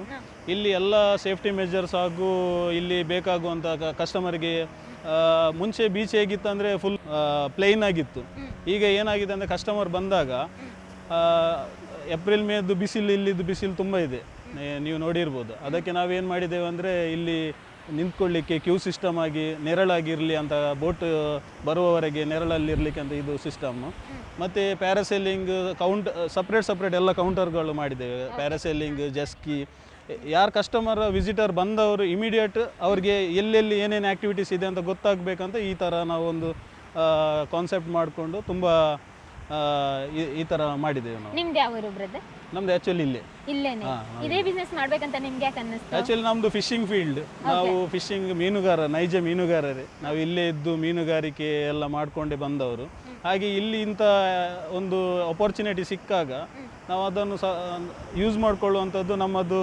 ಇಲ್ಲಿ ಎಲ್ಲ ಸೇಫ್ಟಿ ಮೆಜರ್ಸ್ ಹಾಗೂ ಇಲ್ಲಿ ಬೇಕಾಗುವಂಥ ಕಸ್ಟಮರ್ಗೆ ಮುಂಚೆ ಬೀಚ್ ಹೇಗಿತ್ತು ಅಂದರೆ ಫುಲ್ ಪ್ಲೇನ್ ಆಗಿತ್ತು. ಈಗ ಏನಾಗಿದೆ ಅಂದರೆ ಕಸ್ಟಮರ್ ಬಂದಾಗ ಏಪ್ರಿಲ್ ಮೇದು ಬಿಸಿಲು, ಇಲ್ಲಿದ್ದು ಬಿಸಿಲು ತುಂಬ ಇದೆ. ನೀವು ನೋಡಿರ್ಬೋದು. ಅದಕ್ಕೆ ನಾವೇನು ಮಾಡಿದ್ದೇವೆ ಅಂದರೆ ಇಲ್ಲಿ ನಿಂತ್ಕೊಳ್ಳಿಕ್ಕೆ ಕ್ಯೂ ಸಿಸ್ಟಮ್ ಆಗಿ ನೆರಳಾಗಿರಲಿ ಅಂತ ಬೋಟ್ ಬರುವವರೆಗೆ ನೆರಳಲ್ಲಿರಲಿಕ್ಕೆ ಅಂತ ಇದು ಸಿಸ್ಟಮ್ ಮತ್ತು ಪ್ಯಾರಾಸೆಲ್ಲಿಂಗ್ ಕೌಂಟ್ ಸಪ್ರೇಟ್ ಸಪ್ರೇಟ್ ಎಲ್ಲ ಕೌಂಟರ್ಗಳು ಮಾಡಿದ್ದೇವೆ. ಪ್ಯಾರಾಸೆಲ್ಲಿಂಗ್ ಜಸ್ಕಿ ಯಾರು ಕಸ್ಟಮರ್ ವಿಸಿಟರ್ ಬಂದವರು ಇಮಿಡಿಯೇಟ್ ಅವ್ರಿಗೆ ಎಲ್ಲೆಲ್ಲಿ ಏನೇನು ಆ್ಯಕ್ಟಿವಿಟೀಸ್ ಇದೆ ಅಂತ ಗೊತ್ತಾಗಬೇಕಂತ ಈ ಥರ ನಾವೊಂದು ಒಂದು ಕಾನ್ಸೆಪ್ಟ್ ಮಾಡಿಕೊಂಡು ತುಂಬ ಈ- ಈ ಥರ ಮಾಡಿದ್ದೇವೆ ನಾವು. ನಿಮ್ದು ಯಾವ ಊರು ಬ್ರದರ್ ನಮ್ದು ಆ್ಯಕ್ಚುಲಿ ಇಲ್ಲೇ. ಇಲ್ಲೇನೆ. ಇದೇ ಬಿಸ್ನೆಸ್ ಮಾಡ್ಬೇಕಂತ ನಿಮ್ಗೆ ಯಾಕೆ ಅನ್ನಿಸ್ತು? ಆ್ಯಕ್ಚುಲಿ ನಮ್ಮದು ಫಿಶಿಂಗ್ ಫೀಲ್ಡ್ ನಾವು ಫಿಶಿಂಗ್ ಮೀನುಗಾರ ನೈಜ ಮೀನುಗಾರರೇ. ನಾವು ಇಲ್ಲೇ ಇದ್ದು ಮೀನುಗಾರಿಕೆ ಎಲ್ಲ ಮಾಡಿಕೊಂಡೇ ಬಂದವರು. ಹಾಗೆ ಇಲ್ಲಿ ಇಂಥ ಒಂದು ಅಪರ್ಚುನಿಟಿ ಸಿಕ್ಕಾಗ ನಾವು ಅದನ್ನು ಸ ಯೂಸ್ ಮಾಡಿಕೊಳ್ಳುವಂಥದ್ದು ನಮ್ಮದು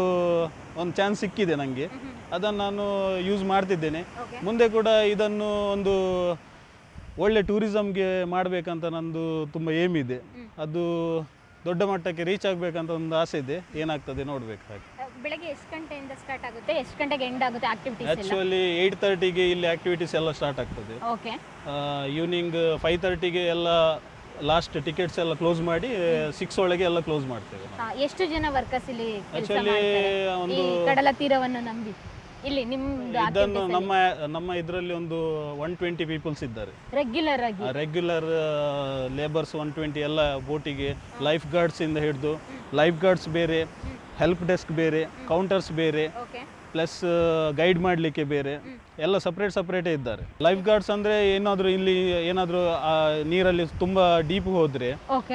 ಒಂದು ಚಾನ್ಸ್ ಸಿಕ್ಕಿದೆ ನನಗೆ ಅದನ್ನು ನಾನು ಯೂಸ್ ಮಾಡ್ತಿದ್ದೇನೆ. ಮುಂದೆ ಕೂಡ ಇದನ್ನು ಒಂದು ಒಳ್ಳೆ ಟೂರಿಸಮ್ಗೆ ಮಾಡಬೇಕಂತ ನಂದು ತುಂಬ ಏಮ್ ಇದೆ. ಅದು ದೊಡ್ಡ ಮಟ್ಟಕ್ಕೆ ರೀಚ್ ಆಗಬೇಕಂತ ಒಂದು ಆಸೆ ಇದೆ. ಏನಾಗ್ತದೆ ನೋಡಬೇಕು ಹಾಗೆ. ಬೆಳಗ್ಗೆ ಎಷ್ಟು ಗಂಟೆಯಿಂದ ಸ್ಟಾರ್ಟ್ ಆಗುತ್ತೆ? ಎಷ್ಟು ಗಂಟೆಗೆ ಎಂಡ್ ಆಗುತ್ತೆ ಆಕ್ಟಿವಿಟೀಸ್ ಎಲ್ಲ? ಆ್ಯಕ್ಚುಲಿ ಏಯ್ಟ್ ತರ್ಟಿಗೆ ಇಲ್ಲಿ ಆಕ್ಟಿವಿಟೀಸ್ ಎಲ್ಲ ಸ್ಟಾರ್ಟ್ ಆಗ್ತದೆ. ಓಕೆ ಈವ್ನಿಂಗ್ ಫೈವ್ ತರ್ಟಿಗೆ ಎಲ್ಲ ಲಾಸ್ಟ್ ಟಿಕೆಟ್ಸ್ ಎಲ್ಲ ಕ್ಲೋಸ್ ಮಾಡಿ ಸಿಕ್ಸ್ ಒಳಗೆ ಎಲ್ಲ ಕ್ಲೋಸ್ ಮಾಡ್ತೇವೆ ನಾವು. ಎಷ್ಟು ಜನ ವರ್ಕರ್ಸ್ ಇಲ್ಲಿ ಕೆಲಸ Actually, ಮಾಡ್ತಾರೆ? ಈ ಒಂದು ಕಡಲ ತೀರವನ್ನು ನಂಬಿ. ಇಲ್ಲಿ ನಿಮ್ದು ಇದನ್ನು ನಮ್ಮ ನಮ್ಮ ಇದರಲ್ಲಿ ಒಂದು ಒನ್ ಟ್ವೆಂಟಿ ಪೀಪಲ್ಸ್ ಇದ್ದಾರೆ. ರೆಗ್ಯುಲರ್ ಆಗಿ? ರೆಗ್ಯುಲರ್ ಲೇಬರ್ಸ್ ಒನ್ ಟ್ವೆಂಟಿ ಎಲ್ಲ ಬೋಟಿಗೆ ಲೈಫ್ ಗಾರ್ಡ್ಸಿಂದ ಹಿಡಿದು ಲೈಫ್ ಗಾರ್ಡ್ಸ್ ಬೇರೆ. ಹೆಲ್ಪ್ ಡೆಸ್ಕ್ ಬೇರೆ ಕೌಂಟರ್ಸ್ ಬೇರೆ ಓಕೆ ಪ್ಲಸ್ ಗೈಡ್ ಮಾಡಲಿಕ್ಕೆ ಬೇರೆ. ಎಲ್ಲ ಸಪ್ರೇಟ್ ಸಪ್ರೇಟೇ ಇದ್ದಾರೆ. ಲೈಫ್ ಗಾರ್ಡ್ಸ್ ಅಂದ್ರೆ ಏನಾದರೂ ಇಲ್ಲಿ ಏನಾದರೂ ನೀರಲ್ಲಿ ತುಂಬಾ ಡೀಪ್ ಹೋದ್ರೆ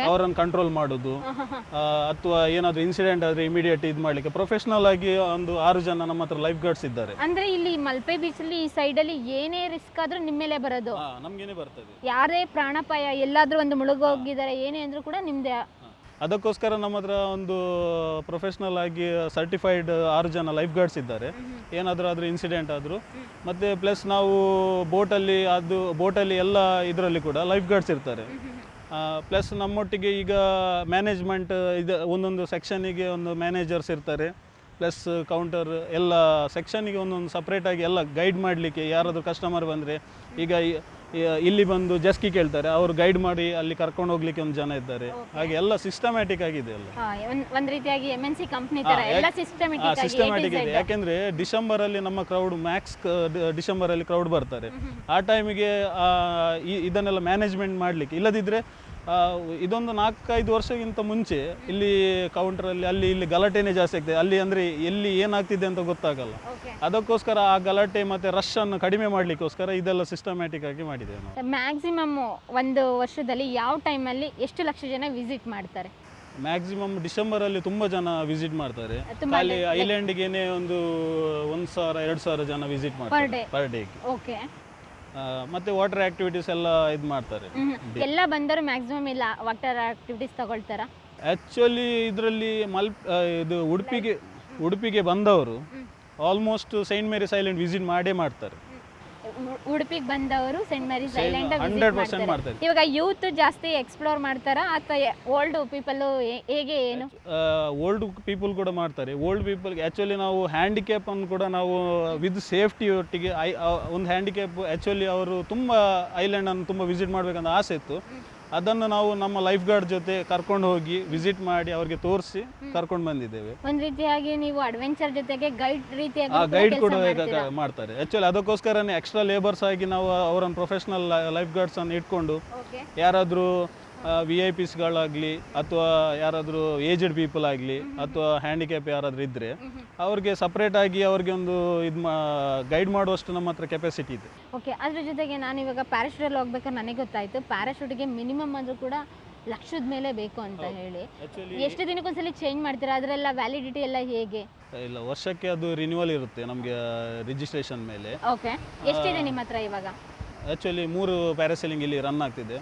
ಅವರನ್ನು ಕಂಟ್ರೋಲ್ ಮಾಡೋದು. ಅಥವಾ ಏನಾದರೂ ಇನ್ಸಿಡೆಂಟ್ ಆದರೆ ಇಮಿಡಿಯೇಟ್ ಇದು ಮಾಡಲಿಕ್ಕೆ. ಪ್ರೊಫೆಷನಲ್ ಆಗಿ ಒಂದು ಆರು ಜನ ನಮ್ಮ ಹತ್ರ ಲೈಫ್ ಗಾರ್ಡ್ಸ್ ಇದ್ದಾರೆ. ಅಂದ್ರೆ ಇಲ್ಲಿ ಮಲ್ಪೆ ಬೀಚ್ ಅಲ್ಲಿ ಈ ಸೈಡ್ ಅಲ್ಲಿ ಏನೇ ರಿಸ್ಕ್ ಆದ್ರೂ ನಿಮ್ಮ ಮೇಲೆ ಬರೋದು. ನಮಗೇನೆ ಬರ್ತದೆ. ಯಾರೇ ಪ್ರಾಣಾಪಾಯ ಎಲ್ಲಾದ್ರೂ ಒಂದು ಮುಳುಗೋಗಿದ್ದಾರೆ ಏನೇ ಅಂದ್ರೂ ಕೂಡ ನಿಮ್ದೆ ಅದಕ್ಕೋಸ್ಕರ ನಮ್ಮ ಹತ್ರ ಒಂದು ಪ್ರೊಫೆಷ್ನಲ್ ಆಗಿ ಸರ್ಟಿಫೈಡ್ ಆರು ಜನ ಲೈಫ್ ಗಾರ್ಡ್ಸ್ ಇದ್ದಾರೆ. ಏನಾದರೂ ಆದರೂ ಇನ್ಸಿಡೆಂಟ್ ಆದರೂ. ಮತ್ತು ಪ್ಲಸ್ ನಾವು ಬೋಟಲ್ಲಿ ಅದು ಬೋಟಲ್ಲಿ ಎಲ್ಲ ಇದರಲ್ಲಿ ಕೂಡ ಲೈಫ್ ಗಾರ್ಡ್ಸ್ ಇರ್ತಾರೆ ಪ್ಲಸ್ ನಮ್ಮೊಟ್ಟಿಗೆ ಈಗ ಮ್ಯಾನೇಜ್ಮೆಂಟ್ ಇದು, ಒಂದೊಂದು ಸೆಕ್ಷನಿಗೆ ಒಂದು ಮ್ಯಾನೇಜರ್ಸ್ ಇರ್ತಾರೆ. ಪ್ಲಸ್ ಕೌಂಟರ್ ಎಲ್ಲ ಸೆಕ್ಷನಿಗೆ ಒಂದೊಂದು ಸಪ್ರೇಟಾಗಿ ಎಲ್ಲ ಗೈಡ್ ಮಾಡಲಿಕ್ಕೆ ಯಾರಾದರೂ ಕಸ್ಟಮರ್ ಬಂದರೆ ಈಗ ಇಲ್ಲಿ ಬಂದು ಜಸ್ಕಿ ಕೇಳ್ತಾರೆ ಅವರು ಗೈಡ್ ಮಾಡಿ ಅಲ್ಲಿ ಕರ್ಕೊಂಡು ಹೋಗ್ಲಿಕ್ಕೆ ಒಂದು ಜನ ಇದ್ದಾರೆ. ಹಾಗೆ ಎಲ್ಲ ಸಿಸ್ಟಮ್ಯಾಟಿಕ್ ಆಗಿದೆ ಅಲ್ಲ ಒಂದ್- ರೀತಿಯಾಗಿ ಎಂ ಎನ್ ಸಿ ಕಂಪ್ನಿ ತರ ಎಲ್ಲ ಸಿಸ್ಟಮೆಟಿಕ್ ಆಗಿ ಸಿಸ್ಟಮ್ಯಾಟಿಕ್ ಇದೆ. ಯಾಕೆಂದ್ರೆ ಡಿಸೆಂಬರ್ ಅಲ್ಲಿ ನಮ್ಮ ಕ್ರೌಡ್ ಮ್ಯಾಕ್ಸ್ ಡಿಸೆಂಬರ್ ಅಲ್ಲಿ ಕ್ರೌಡ್ ಬರ್ತಾರೆ. ಆ ಟೈಮಿಗೆ ಇದನ್ನೆಲ್ಲ ಮ್ಯಾನೇಜ್ಮೆಂಟ್ ಮಾಡ್ಲಿಕ್ಕೆ. ಇಲ್ಲದಿದ್ರೆ ಇದೊಂದು ನಾಲ್ಕೈದು ವರ್ಷಕ್ಕಿಂತ ಮುಂಚೆ ಇಲ್ಲಿ ಕೌಂಟರ್ ಅಲ್ಲಿ ಇಲ್ಲಿ ಗಲಾಟೆನೇ ಜಾಸ್ತಿ ಆಗ್ತದೆ. ಅಲ್ಲಿ ಅಂದ್ರೆ ಎಲ್ಲಿ ಏನಾಗ್ತಿದೆ ಅಂತ ಗೊತ್ತಾಗಲ್ಲ. ಅದಕ್ಕೋಸ್ಕರ ಆ ಗಲಾಟೆ ಮತ್ತೆ ರಶ್ ಅನ್ನು ಕಡಿಮೆ ಮಾಡ್ಲಿಕ್ಕೋಸ್ಕರ ಇದೆಲ್ಲ ಸಿಸ್ಟಮ್ಯಾಟಿಕ್ ಆಗಿ ಮಾಡಿದೆ ಮ್ಯಾಕ್ಸಿಮಮ್ ಒಂದು ವರ್ಷದಲ್ಲಿ ಯಾವ ಟೈಮಲ್ಲಿ ಎಷ್ಟು ಲಕ್ಷ ಜನ ವಿಸಿಟ್ ಮಾಡ್ತಾರೆ? ಮ್ಯಾಕ್ಸಿಮಮ್ ಡಿಸೆಂಬರ್ ಅಲ್ಲಿ ತುಂಬಾ ಜನ ವಿಸಿಟ್ ಮಾಡ್ತಾರೆ. ಅಲ್ಲಿ ಐಲ್ಯಾಂಡ್ಗೆನೆ ಒಂದು ಒಂದು ಸಾವಿರ ಎರಡು ಸಾವಿರ ಜನ ವಿಸಿಟ್ ಮಾಡ್ತಾರೆ. ಪರ್ ಡೇ ಓಕೆ ಮತ್ತೆ ವಾಟರ್ ಆಕ್ಟಿವಿಟೀಸ್ ಎಲ್ಲ ಇದು ಮಾಡ್ತಾರೆ. ಎಲ್ಲ ಬಂದರು ಮ್ಯಾಕ್ಸಿಮಮ್ ಇಲ್ಲ ವಾಟರ್ ಆಕ್ಟಿವಿಟೀಸ್ ತಗೊಳ್ತಾರಾ? ಆ್ಯಕ್ಚುಲಿ ಇದರಲ್ಲಿ ಮಲ್ ಇದು ಉಡುಪಿಗೆ ಉಡುಪಿಗೆ ಬಂದವರು almost Saint Mary island visit ಮಾಡೇ ಮಾಡ್ತಾರೆ. ಉಡುಪಿಗೆ ಬಂದವರು ಸೆಂಟ್ ಮ್ಯಾರೀಸ್ ಐಲ್ಯಾಂಡ್ 100% ಮಾಡ್ತಾರೆ. ಇವಾಗ ಯೂತ್ ಜಾಸ್ತಿ ಎಕ್ಸ್ಪ್ಲೋರ್ ಮಾಡ್ತಾರಾ? ಅಥವಾ ಓಲ್ಡ್ ಪೀಪಲ್ ಹೇಗೆ ಏನು? ಓಲ್ಡ್ ಪೀಪಲ್ ಕೂಡ ಮಾಡ್ತಾರೆ. ಓಲ್ಡ್ ಪೀಪಲ್ ಆ್ಯಕ್ಚುಲಿ ನಾವು ಹ್ಯಾಂಡಿಕ್ಯಾಪ್ ಅನ್ನು ಕೂಡ ನಾವು ವಿತ್ ಸೇಫ್ಟಿ ಒಟ್ಟಿಗೆ ಐ ಒಂದು ಹ್ಯಾಂಡಿಕ್ಯಾಪ್ ಆ್ಯಕ್ಚುಲಿ ಅವರು ತುಂಬ ಐಲ್ಯಾಂಡನ್ನು ತುಂಬ ವಿಸಿಟ್ ಮಾಡಬೇಕಂತ ಆಸೆ ಇತ್ತು. ಅದನ್ನು ನಾವು ನಮ್ಮ ಲೈಫ್ ಗಾರ್ಡ್ ಜೊತೆ ಕರ್ಕೊಂಡು ಹೋಗಿ ವಿಸಿಟ್ ಮಾಡಿ ಅವ್ರಿಗೆ ತೋರಿಸಿ ಕರ್ಕೊಂಡು ಬಂದಿದ್ದೇವೆ. ಒಂದ್ ರೀತಿಯಾಗಿ ನೀವು ಅಡ್ವೆಂಚರ್ ಜೊತೆಗೆ ಗೈಡ್ ರೀತಿಯಾಗಿ ಆ ಗೈಡ್ ಕೂಡ ಮಾಡ್ತೀರಾ. ಆಕ್ಚುಲಿ ಅದಕ್ಕೋಸ್ಕರನೇ ಎಕ್ಸ್ಟ್ರಾ ಲೇಬರ್ಸ್ ಆಗಿ ನಾವು ಅವರನ್ನು ಪ್ರೊಫೆಷನಲ್ ಲೈಫ್ ಗಾರ್ಡ್ಸ್ ಅನ್ನು ಇಟ್ಕೊಂಡು ಯಾರಾದರೂ ವಿ ಐ ಪಿಸ್ಗಳಾಗಲಿ ಅಥವಾ ಯಾರಾದರೂ ಏಜ್ಡ್ ಪೀಪಲ್ ಆಗಲಿ ಅಥವಾ ಹ್ಯಾಂಡಿಕ್ಯಾಪ್ ಯಾರಾದರೂ ಇದ್ದರೆ ಅವ್ರಿಗೆ ಸಪ್ರೇಟಾಗಿ ಅವ್ರಿಗೆ ಒಂದು ಇದು ಮಾ ಗೈಡ್ ಮಾಡುವಷ್ಟು ನಮ್ಮ ಹತ್ರ ಕೆಪಾಸಿಟಿ ಇದೆ. ಓಕೆ ಅದ್ರ ಜೊತೆಗೆ ನಾನು ಇವಾಗ ಪ್ಯಾರಾಶೂಟಲ್ಲಿ ಹೋಗ್ಬೇಕಾದ್ರೆ ನನಗೆ ಗೊತ್ತಾಯ್ತು ಪ್ಯಾರಾಶೂಟ್ಗೆ ಮಿನಿಮಮ್ ಅಂದರೂ ಕೂಡ ಲಕ್ಷದ ಮೇಲೆ ಬೇಕು ಅಂತ ಹೇಳಿ. ಎಷ್ಟು ದಿನಕ್ಕೊಂದ್ಸಲಿ ಚೇಂಜ್ ಮಾಡ್ತೀರಾ? ಅದರೆಲ್ಲ ವ್ಯಾಲಿಡಿಟಿ ಎಲ್ಲ ಹೇಗೆ? ಇಲ್ಲ ವರ್ಷಕ್ಕೆ ಅದು ರಿನ್ಯೂವಲ್ ಇರುತ್ತೆ ನಮಗೆ ರಿಜಿಸ್ಟ್ರೇಷನ್ ಮೇಲೆ. ಓಕೆ ಎಷ್ಟಿದೆ ನಿಮ್ಮ ಹತ್ರ ಇವಾಗ? ಆ್ಯಕ್ಚುಲಿ ಮೂರು ಪ್ಯಾರಾಸೇಲಿಂಗ್ ಇಲ್ಲಿ ರನ್ ಆಗ್ತಿದೆ.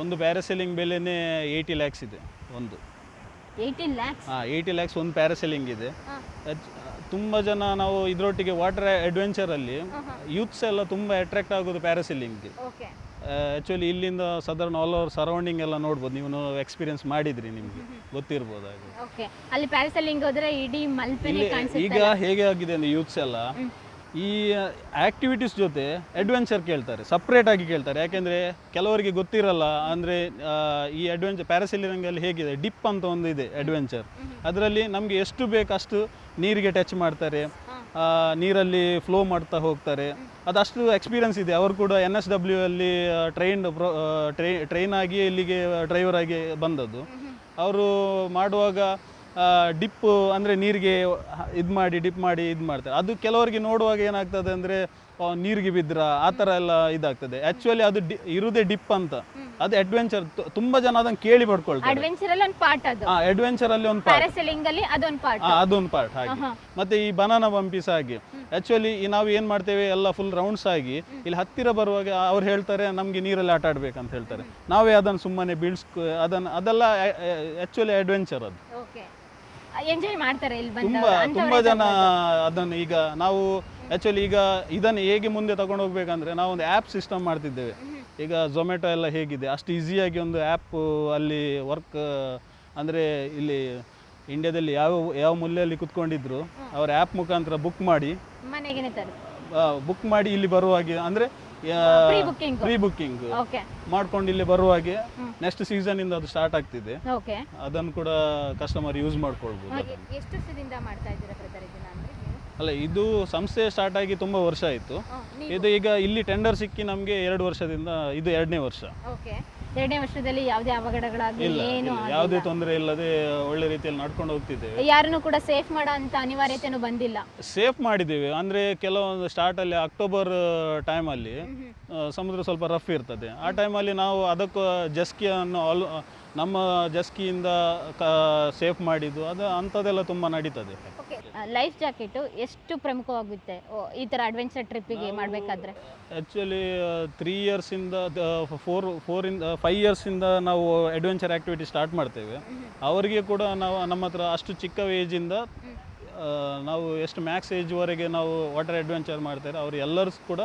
ಒಂದು ಪ್ಯಾರಾಸೆಲಿಂಗ್ ಬೆಲೆನೇ ಏಯ್ಟಿ ಲ್ಯಾಕ್ಸ್ ಇದೆ ಒಂದು. ಏಯ್ಟೀನ್ ಲ್ಯಾಕ್ಸ್ ಹಾಂ ಏಯ್ಟಿ ಲ್ಯಾಕ್ಸ್ ಒಂದು ಪ್ಯಾರಾಸೆಲಿಂಗ್ ಇದೆ. ತುಂಬ ಜನ ನಾವು ಇದರೊಟ್ಟಿಗೆ ವಾಟರ್ ಅಡ್ವೆಂಚರಲ್ಲಿ ಯೂತ್ಸ್ ಎಲ್ಲ ತುಂಬ ಅಟ್ರಾಕ್ಟ್ ಆಗೋದು ಪ್ಯಾರಾಸೆಲಿಂಗ್ಗೆ ಓಕೆ ಆ್ಯಕ್ಚುಲಿ ಇಲ್ಲಿಂದ ಸಾಧಾರಣ ಆಲ್ ಓವರ್ ಸರೌಂಡಿಂಗ್ ಎಲ್ಲ ನೋಡ್ಬೋದು ನೀವು ಎಕ್ಸ್ಪೀರಿಯನ್ಸ್ ಮಾಡಿದ್ರಿ ನಿಮಗೆ ಗೊತ್ತಿರ್ಬೋದು ಹಾಗೆ. ಓಕೆ ಅಲ್ಲಿ ಪ್ಯಾರಾಸೆಲಿಂಗ್ ಹೋದ್ರೆ ಇಡೀ ಮಲ್ಪೆನೆ ಇಲ್ಲಿ ಕಾಣಿಸುತ್ತೆ ಈಗ ಹೇಗೆ ಆಗಿದೆ ಅಂದರೆ ಯೂತ್ಸ್ ಎಲ್ಲ ಈ ಆ್ಯಕ್ಟಿವಿಟೀಸ್ ಜೊತೆ ಅಡ್ವೆಂಚರ್ ಕೇಳ್ತಾರೆ ಸಪ್ರೇಟಾಗಿ ಕೇಳ್ತಾರೆ. ಯಾಕೆಂದರೆ ಕೆಲವರಿಗೆ ಗೊತ್ತಿರಲ್ಲ ಅಂದರೆ ಈ ಅಡ್ವೆಂಚರ್ ಪ್ಯಾರಾಸಿಲಿಂಗಲ್ಲಿ ಹೇಗಿದೆ ಡಿಪ್ ಅಂತ ಒಂದು ಇದೆ ಅಡ್ವೆಂಚರ್ ಅದರಲ್ಲಿ ನಮಗೆ ಎಷ್ಟು ಬೇಕಷ್ಟು ನೀರಿಗೆ ಟಚ್ ಮಾಡ್ತಾರೆ ನೀರಲ್ಲಿ ಫ್ಲೋ ಮಾಡ್ತಾ ಹೋಗ್ತಾರೆ. ಅದಷ್ಟು ಎಕ್ಸ್ಪೀರಿಯನ್ಸ್ ಇದೆ. ಅವರು ಕೂಡ ಎನ್ ಎಸ್ ಡಬ್ಲ್ಯೂ ಅಲ್ಲಿ ಟ್ರೈನ್ ಟ್ರೈನ್ ಆಗಿ ಇಲ್ಲಿಗೆ ಡ್ರೈವರ್ ಆಗಿ ಬಂದದ್ದು. ಅವರು ಮಾಡುವಾಗ ಡಿಪ್ ಅಂದರೆ ನೀರಿಗೆ ಇದು ಮಾಡಿ ಡಿಪ್ ಮಾಡಿ ಇದು ಮಾಡ್ತಾರೆ. ಅದು ಕೆಲವರಿಗೆ ನೋಡುವಾಗ ಏನಾಗ್ತದೆ ಅಂದರೆ ನೀರಿಗೆ ಬಿದ್ರ ಆ ಥರ ಎಲ್ಲ ಇದಾಗ್ತದೆ. ಆ್ಯಕ್ಚುಲಿ ಅದು ಡಿ ಇರುವುದೇ ಡಿಪ್ ಅಂತ. ಅದು ಅಡ್ವೆಂಚರ್ ತುಂಬ ಜನ ಅದನ್ನು ಕೇಳಿ ಪಡ್ಕೊಳ್ತಾರೆ. ಅಡ್ವೆಂಚರ್ ಅಲ್ಲಿ ಒಂದು ಪಾರ್ಟ್ ಅದು. ಹಾಂ ಅಡ್ವೆಂಚರ್ ಅಲ್ಲಿ ಒಂದು ಪಾರ್ಟ್ ಪ್ಯಾರಾಸೈಲಿಂಗ್ ಅಲ್ಲಿ ಅದೊಂದು ಪಾರ್ಟ್ ಆ, ಅದೊಂದು ಪಾರ್ಟ್ ಹಾಗೆ. ಮತ್ತೆ ಈ ಬನಾನಾ ಬಂಪೀಸ್ ಹಾಗೆ ಆಕ್ಚುಲಿ ನಾವು ಏನು ಮಾಡ್ತೇವೆ ಎಲ್ಲ ಫುಲ್ ರೌಂಡ್ಸ್ ಆಗಿ ಇಲ್ಲಿ ಹತ್ತಿರ ಬರುವಾಗ ಅವ್ರು ಹೇಳ್ತಾರೆ ನಮಗೆ ನೀರಲ್ಲಿ ಆಟ ಆಡ್ಬೇಕಂತ ಹೇಳ್ತಾರೆ. ನಾವೇ ಅದನ್ನು ಸುಮ್ಮನೆ ಬೀಳ್ಸ್ಕೊ ಅದನ್ನು ಅದೆಲ್ಲ ಆಕ್ಚುಲಿ ಅಡ್ವೆಂಚರ್ ಅದು. ಎಂಜಾಯ್ ಮಾಡ್ತಾರೆ ಇಲ್ಲಿ ತುಂಬ ತುಂಬಾ ತುಂಬಾ ಜನ ಅದನ್ನು ಈಗ ನಾವು ಆ್ಯಕ್ಚುಲಿ ಈಗ ಇದನ್ನು ಹೇಗೆ ಮುಂದೆ ತಗೊಂಡು ಹೋಗ್ಬೇಕಂದ್ರೆ ನಾವು ಒಂದು ಆ್ಯಪ್ ಸಿಸ್ಟಮ್ ಮಾಡ್ತಿದ್ದೇವೆ ಈಗ ಝೊಮ್ಯಾಟೊ ಎಲ್ಲ ಹೇಗಿದೆ? ಅಷ್ಟು ಈಸಿಯಾಗಿ ಒಂದು ಆ್ಯಪ್ ಅಲ್ಲಿ ವರ್ಕ್ ಅಂದರೆ ಇಲ್ಲಿ ಇಂಡಿಯಾದಲ್ಲಿ ಯಾವ ಯಾವ ಮೂಲೆಯಲ್ಲಿ ಕುತ್ಕೊಂಡಿದ್ರು ಅವ್ರ ಆ್ಯಪ್ ಮುಖಾಂತರ ಬುಕ್ ಮಾಡಿ ಮನೆಗೆ ಬುಕ್ ಮಾಡಿ ಇಲ್ಲಿ ಬರುವಾಗೆ ಅಂದರೆ Pre booking. ಪ್ರೀ ಬುಕ್ಕಿಂಗ್ ಮಾಡ್ಕೊಂಡು ಇಲ್ಲಿ ಬರುವಾಗೆ ನೆಕ್ಸ್ಟ್ ಸೀಸನ್ ಇಂದ ಅದು ಸ್ಟಾರ್ಟ್ ಆಗ್ತಿದೆ. ಅದನ್ನು ಕೂಡ ಕಸ್ಟಮರ್ ಯೂಸ್ ಮಾಡ್ಕೊಳ್ಬಹುದು ಹಾಗೆ ಅಲ್ಲ ಇದು ಸಂಸ್ಥೆ ಸ್ಟಾರ್ಟ್ ಆಗಿ ತುಂಬಾ ವರ್ಷ ಆಯಿತು. ಇದು ಈಗ ಇಲ್ಲಿ ಟೆಂಡರ್ ಸಿಕ್ಕಿ ನಮಗೆ ಎರಡು ವರ್ಷದಿಂದ ಇದು ಎರಡನೇ ವರ್ಷ. ಎರಡನೇ ವರ್ಷದಲ್ಲಿ ಯಾವುದೇ ಅವಘಡಗಳಾಗಲಿ ಇಲ್ಲ ಏನು ಇಲ್ಲ, ಯಾವುದೇ ತೊಂದರೆ ಇಲ್ಲದೆ ಒಳ್ಳೆ ರೀತಿಯಲ್ಲಿ ನಡ್ಕೊಂಡು ಹೋಗ್ತಿದ್ದೇವೆ. ಯಾರನ್ನು ಕೂಡ ಸೇಫ್ ಮಾಡೋ ಅಂತ ಅನಿವಾರ್ಯತೆನೂ ಬಂದಿಲ್ಲ. ಸೇಫ್ ಮಾಡಿದ್ದೇವೆ. ಅಂದರೆ ಕೆಲವೊಂದು ಸ್ಟಾರ್ಟಲ್ಲಿ ಅಕ್ಟೋಬರ್ ಟೈಮಲ್ಲಿ ಸಮುದ್ರ ಸ್ವಲ್ಪ ರಫ್ ಇರ್ತದೆ. ಆ ಟೈಮಲ್ಲಿ ನಾವು ಅದಕ್ಕೂ ಜಸ್ಕಿಯನ್ನು ಆಲ್ ನಮ್ಮ ಜಸ್ಕಿಯಿಂದ ಕ ಸೇಫ್ ಮಾಡಿದ್ದು ಅದು ಅಂಥದ್ದೆಲ್ಲ ತುಂಬ ನಡೀತದೆ. ಓಕೆ ಲೈಫ್ ಜಾಕೆಟು ಎಷ್ಟು ಪ್ರಮುಖವಾಗುತ್ತೆ? ಈ ಥರ ಅಡ್ವೆಂಚರ್ ಟ್ರಿಪ್ಪಿಗೆ ಮಾಡಬೇಕಾದ್ರೆ? ಆ್ಯಕ್ಚುಲಿ ತ್ರೀ ಇಯರ್ಸಿಂದ ಫೋರ್ ಫೋರಿಂದ ಫೈವ್ ಇಯರ್ಸಿಂದ ನಾವು ಅಡ್ವೆಂಚರ್ ಆ್ಯಕ್ಟಿವಿಟಿ ಸ್ಟಾರ್ಟ್ ಮಾಡ್ತೇವೆ. ಅವರಿಗೆ ಕೂಡ ನಾವು ನಮ್ಮ ಹತ್ರ ಅಷ್ಟು ಚಿಕ್ಕ ಏಜಿಂದ ನಾವು ಎಷ್ಟು ಮ್ಯಾಕ್ಸ್ ಏಜ್ವರೆಗೆ ನಾವು ವಾಟರ್ ಅಡ್ವೆಂಚರ್ ಮಾಡ್ತಾರೆ ಅವ್ರು ಎಲ್ಲರೂ ಕೂಡ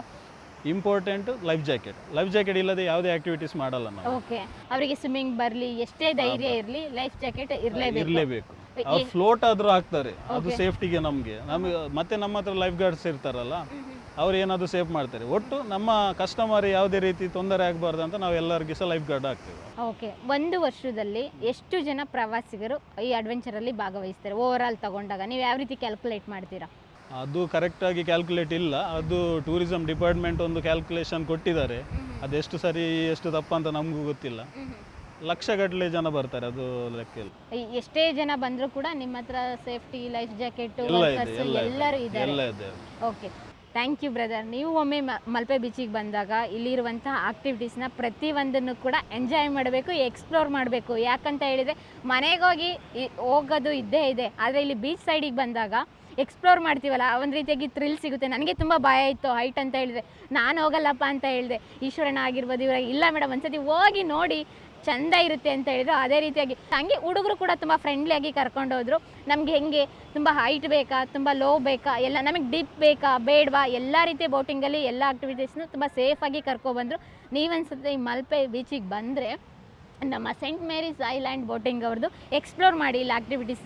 important life jacket life jacket ಇಲ್ಲದೆ ಯಾವುದೇ ಆಕ್ಟಿವಿಟೀಸ್ ಮಾಡಲ್ಲ ನಾವು. ಓಕೆ ಅವರಿಗೆ ಸ್ವಿಮ್ಮಿಂಗ್ ಬರಲಿ ಎಷ್ಟೇ ಧೈರ್ಯ ಇರಲಿ ಲೈಫ್ ಜಾಕೆಟ್ ಇರಲೇಬೇಕು. ಇರಲೇಬೇಕು. ಫ್ಲೋಟ್ ಆದ್ರೂ ಆಗ್ತಾರೆ ಅದು ಸೇಫ್ಟಿಗೆ ನಮಗೆ. ನಮಗೆ ಮತ್ತೆ ನಮ್ಮ ಹತ್ರ ಲೈಫ್ ಗಾರ್ಡ್ಸ್ ಇರ್ತಾರಲ್ಲ ಅವ್ರು ಏನಾದರೂ ಸೇಫ್ ಮಾಡ್ತಾರೆ. ಒಟ್ಟು ನಮ್ಮ ಕಸ್ಟಮರ್ ಯಾವುದೇ ರೀತಿ ತೊಂದರೆ ಆಗಬಾರ್ದು ಅಂತ ನಾವು ಎಲ್ಲರಿಗೂ ಸಹ ಲೈಫ್ ಗಾರ್ಡ್ ಹಾಕ್ತೇವೆ. ಓಕೆ ಒಂದು ವರ್ಷದಲ್ಲಿ ಎಷ್ಟು ಜನ ಪ್ರವಾಸಿಗರು ಈ ಅಡ್ವೆಂಚರಲ್ಲಿ ಭಾಗವಹಿಸ್ತಾರೆ? ಓವರ್ ಆಲ್ ತಗೊಂಡಾಗ ನೀವು ಯಾವ ರೀತಿ ಕ್ಯಾಲ್ಕುಲೇಟ್ ಮಾಡ್ತೀರಾ? ಅದು ಕರೆಕ್ಟಾಗಿ ಕ್ಯಾಲ್ಕುಲೇಟ್ ಇಲ್ಲ. ಅದು ಟೂರಿಸಂ ಡಿಪಾರ್ಟ್ಮೆಂಟ್ ಒಂದು ಕ್ಯಾಲ್ಕುಲೇಷನ್ ಕೊಟ್ಟಿದ್ದಾರೆ. ಅದೆಷ್ಟು ಸರಿ ಎಷ್ಟು ತಪ್ಪು ಅಂತ ನಮಗೂ ಗೊತ್ತಿಲ್ಲ. ಲಕ್ಷಗಟ್ಟಲೆ ಜನ ಬರ್ತಾರೆ ಅದು ಲೆಕ್ಕ ಇಲ್ಲ ಎಷ್ಟೇ ಜನ ಬಂದರೂ ಕೂಡ ನಿಮ್ಮ ಹತ್ರ ಸೇಫ್ಟಿ ಲೈಫ್ ಜಾಕೆಟ್ ಎಲ್ಲ ಇದೆ ವರ್ಕರ್ಸ್ ಎಲ್ಲ ಎಲ್ಲರೂ ಇದೆ ಇದ್ದಾರೆ. ಎಲ್ಲ ಇದೆ. ಓಕೆ ಥ್ಯಾಂಕ್ ಯು ಬ್ರದರ್ ನೀವು ಒಮ್ಮೆ ಮ- ಮಲ್ಪೆ ಬೀಚಿಗೆ ಬಂದಾಗ ಇಲ್ಲಿರುವಂತಹ ಆಕ್ಟಿವಿಟೀಸ್ನ ಪ್ರತಿಯೊಂದನ್ನು ಕೂಡ ಎಂಜಾಯ್ ಮಾಡಬೇಕು ಎಕ್ಸ್ಪ್ಲೋರ್ ಮಾಡಬೇಕು. ಯಾಕಂತ ಹೇಳಿದ್ರೆ ಮನೆಗೆ ಹೋಗಿ ಹೋಗೋದು ಇದ್ದೇ ಇದೆ. ಆದರೆ ಇಲ್ಲಿ ಬೀಚ್ ಸೈಡಿಗೆ ಬಂದಾಗ ಎಕ್ಸ್ಪ್ಲೋರ್ ಮಾಡ್ತೀವಲ್ಲ ಒಂದು ರೀತಿಯಾಗಿ ಥ್ರಿಲ್ ಸಿಗುತ್ತೆ. ನನಗೆ ತುಂಬ ಭಯ ಇತ್ತು ಹೈಟ್ ಅಂತ ಹೇಳಿದೆ ನಾನು ಹೋಗಲ್ಲಪ್ಪ ಅಂತ ಹೇಳಿದೆ ಈಶ್ವರನ ಆಗಿರ್ಬೋದು ಇವಾಗ ಇಲ್ಲ ಮೇಡಮ್ ಒಂದ್ಸತಿ ಹೋಗಿ ನೋಡಿ ಚಂದ ಇರುತ್ತೆ ಅಂತ ಹೇಳಿದ್ರು. ಅದೇ ರೀತಿಯಾಗಿ ಹಂಗೆ ಹುಡುಗರು ಕೂಡ ತುಂಬ ಫ್ರೆಂಡ್ಲಿಯಾಗಿ ಕರ್ಕೊಂಡು ಹೋದ್ರು. ನಮಗೆ ಹೆಂಗೆ ತುಂಬ ಹೈಟ್ ಬೇಕಾ, ತುಂಬ ಲೋ ಬೇಕಾ, ಎಲ್ಲ ನಮಗೆ ಡಿಪ್ ಬೇಕಾ, ಬೇಡವಾ, ಎಲ್ಲ ರೀತಿಯ ಬೋಟಿಂಗಲ್ಲಿ ಎಲ್ಲ ಆಕ್ಟಿವಿಟೀಸ್ನು ತುಂಬ ಸೇಫಾಗಿ ಕರ್ಕೊಬಂದರು ನೀವೊಂದ್ಸತಿ ಮಲ್ಪೆ ಬೀಚಿಗೆ ಬಂದರೆ ನಮ್ಮ ಸೆಂಟ್ ಮೇರೀಸ್ ಐಲ್ಯಾಂಡ್ ಬೋಟಿಂಗ್ ಅವ್ರದ್ದು ಎಕ್ಸ್ಪ್ಲೋರ್ ಮಾಡಿ ಇಲ್ಲಿ ಆಕ್ಟಿವಿಟೀಸ್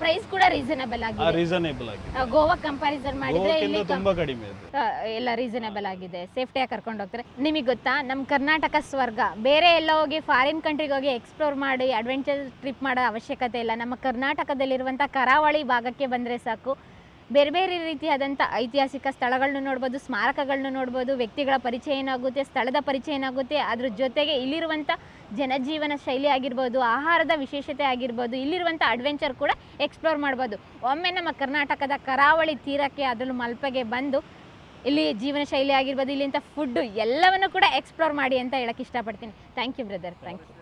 ಪ್ರೈಸ್ ಕೂಡ ರೀಸನಬಲ್ ಆ ಆಗಿದೆ. ರೀಸನೇಬಲ್ ಆಗಿದೆ. ಗೋವಾ ಕಂಪ್ಯಾರಿಸನ್ ಮಾಡಿದ್ರೆ ಇಲ್ಲಿ ತುಂಬಾ ಕಡಿಮೆ ಇದೆ. ಎಲ್ಲ ರೀಸನೇಬಲ್ ಆಗಿದೆ. ಸೇಫ್ಟಿಯಾಗಿ ಕರ್ಕೊಂಡು ಹೋಗ್ತಾರೆ. ನಿಮಗೆ ಗೊತ್ತಾ? ನಮ್ಮ ಕರ್ನಾಟಕ ಸ್ವರ್ಗ. ಬೇರೆ ಎಲ್ಲ ಹೋಗಿ ಫಾರಿನ್ ಕಂಟ್ರಿಗೆ ಹೋಗಿ ಎಕ್ಸ್ಪ್ಲೋರ್ ಮಾಡಿ ಅಡ್ವೆಂಚರ್ ಟ್ರಿಪ್ ಮಾಡೋ ಅವಶ್ಯಕತೆ ಇಲ್ಲ. ನಮ್ಮ ಕರ್ನಾಟಕದಲ್ಲಿರುವಂಥ ಕರಾವಳಿ ಭಾಗಕ್ಕೆ ಬಂದರೆ ಸಾಕು. ಬೇರೆ ಬೇರೆ ರೀತಿಯಾದಂಥ ಐತಿಹಾಸಿಕ ಸ್ಥಳಗಳನ್ನು ನೋಡ್ಬೋದು ಸ್ಮಾರಕಗಳನ್ನು ನೋಡ್ಬೋದು ವ್ಯಕ್ತಿಗಳ ಪರಿಚಯ ಏನಾಗುತ್ತೆ ಸ್ಥಳದ ಪರಿಚಯ ಏನಾಗುತ್ತೆ ಅದ್ರ ಜೊತೆಗೆ ಇಲ್ಲಿರುವಂಥ ಜನಜೀವನ ಶೈಲಿ ಆಗಿರ್ಬೋದು, ಆಹಾರದ ವಿಶೇಷತೆ ಆಗಿರ್ಬೋದು, ಇಲ್ಲಿರುವಂಥ ಅಡ್ವೆಂಚರ್ ಕೂಡ ಎಕ್ಸ್ಪ್ಲೋರ್ ಮಾಡ್ಬೋದು. ಒಮ್ಮೆ ನಮ್ಮ ಕರ್ನಾಟಕದ ಕರಾವಳಿ ತೀರಕ್ಕೆ ಅದರಲ್ಲೂ ಮಲ್ಪೆಗೆ ಬಂದು, ಇಲ್ಲಿ ಜೀವನ ಶೈಲಿ ಆಗಿರ್ಬೋದು ಇಲ್ಲಿಂಥ ಫುಡ್ಡು ಎಲ್ಲವನ್ನು ಕೂಡ ಎಕ್ಸ್ಪ್ಲೋರ್ ಮಾಡಿ ಅಂತ ಹೇಳಕ್ಕೆ ಇಷ್ಟಪಡ್ತೀನಿ. Thank you brother thank you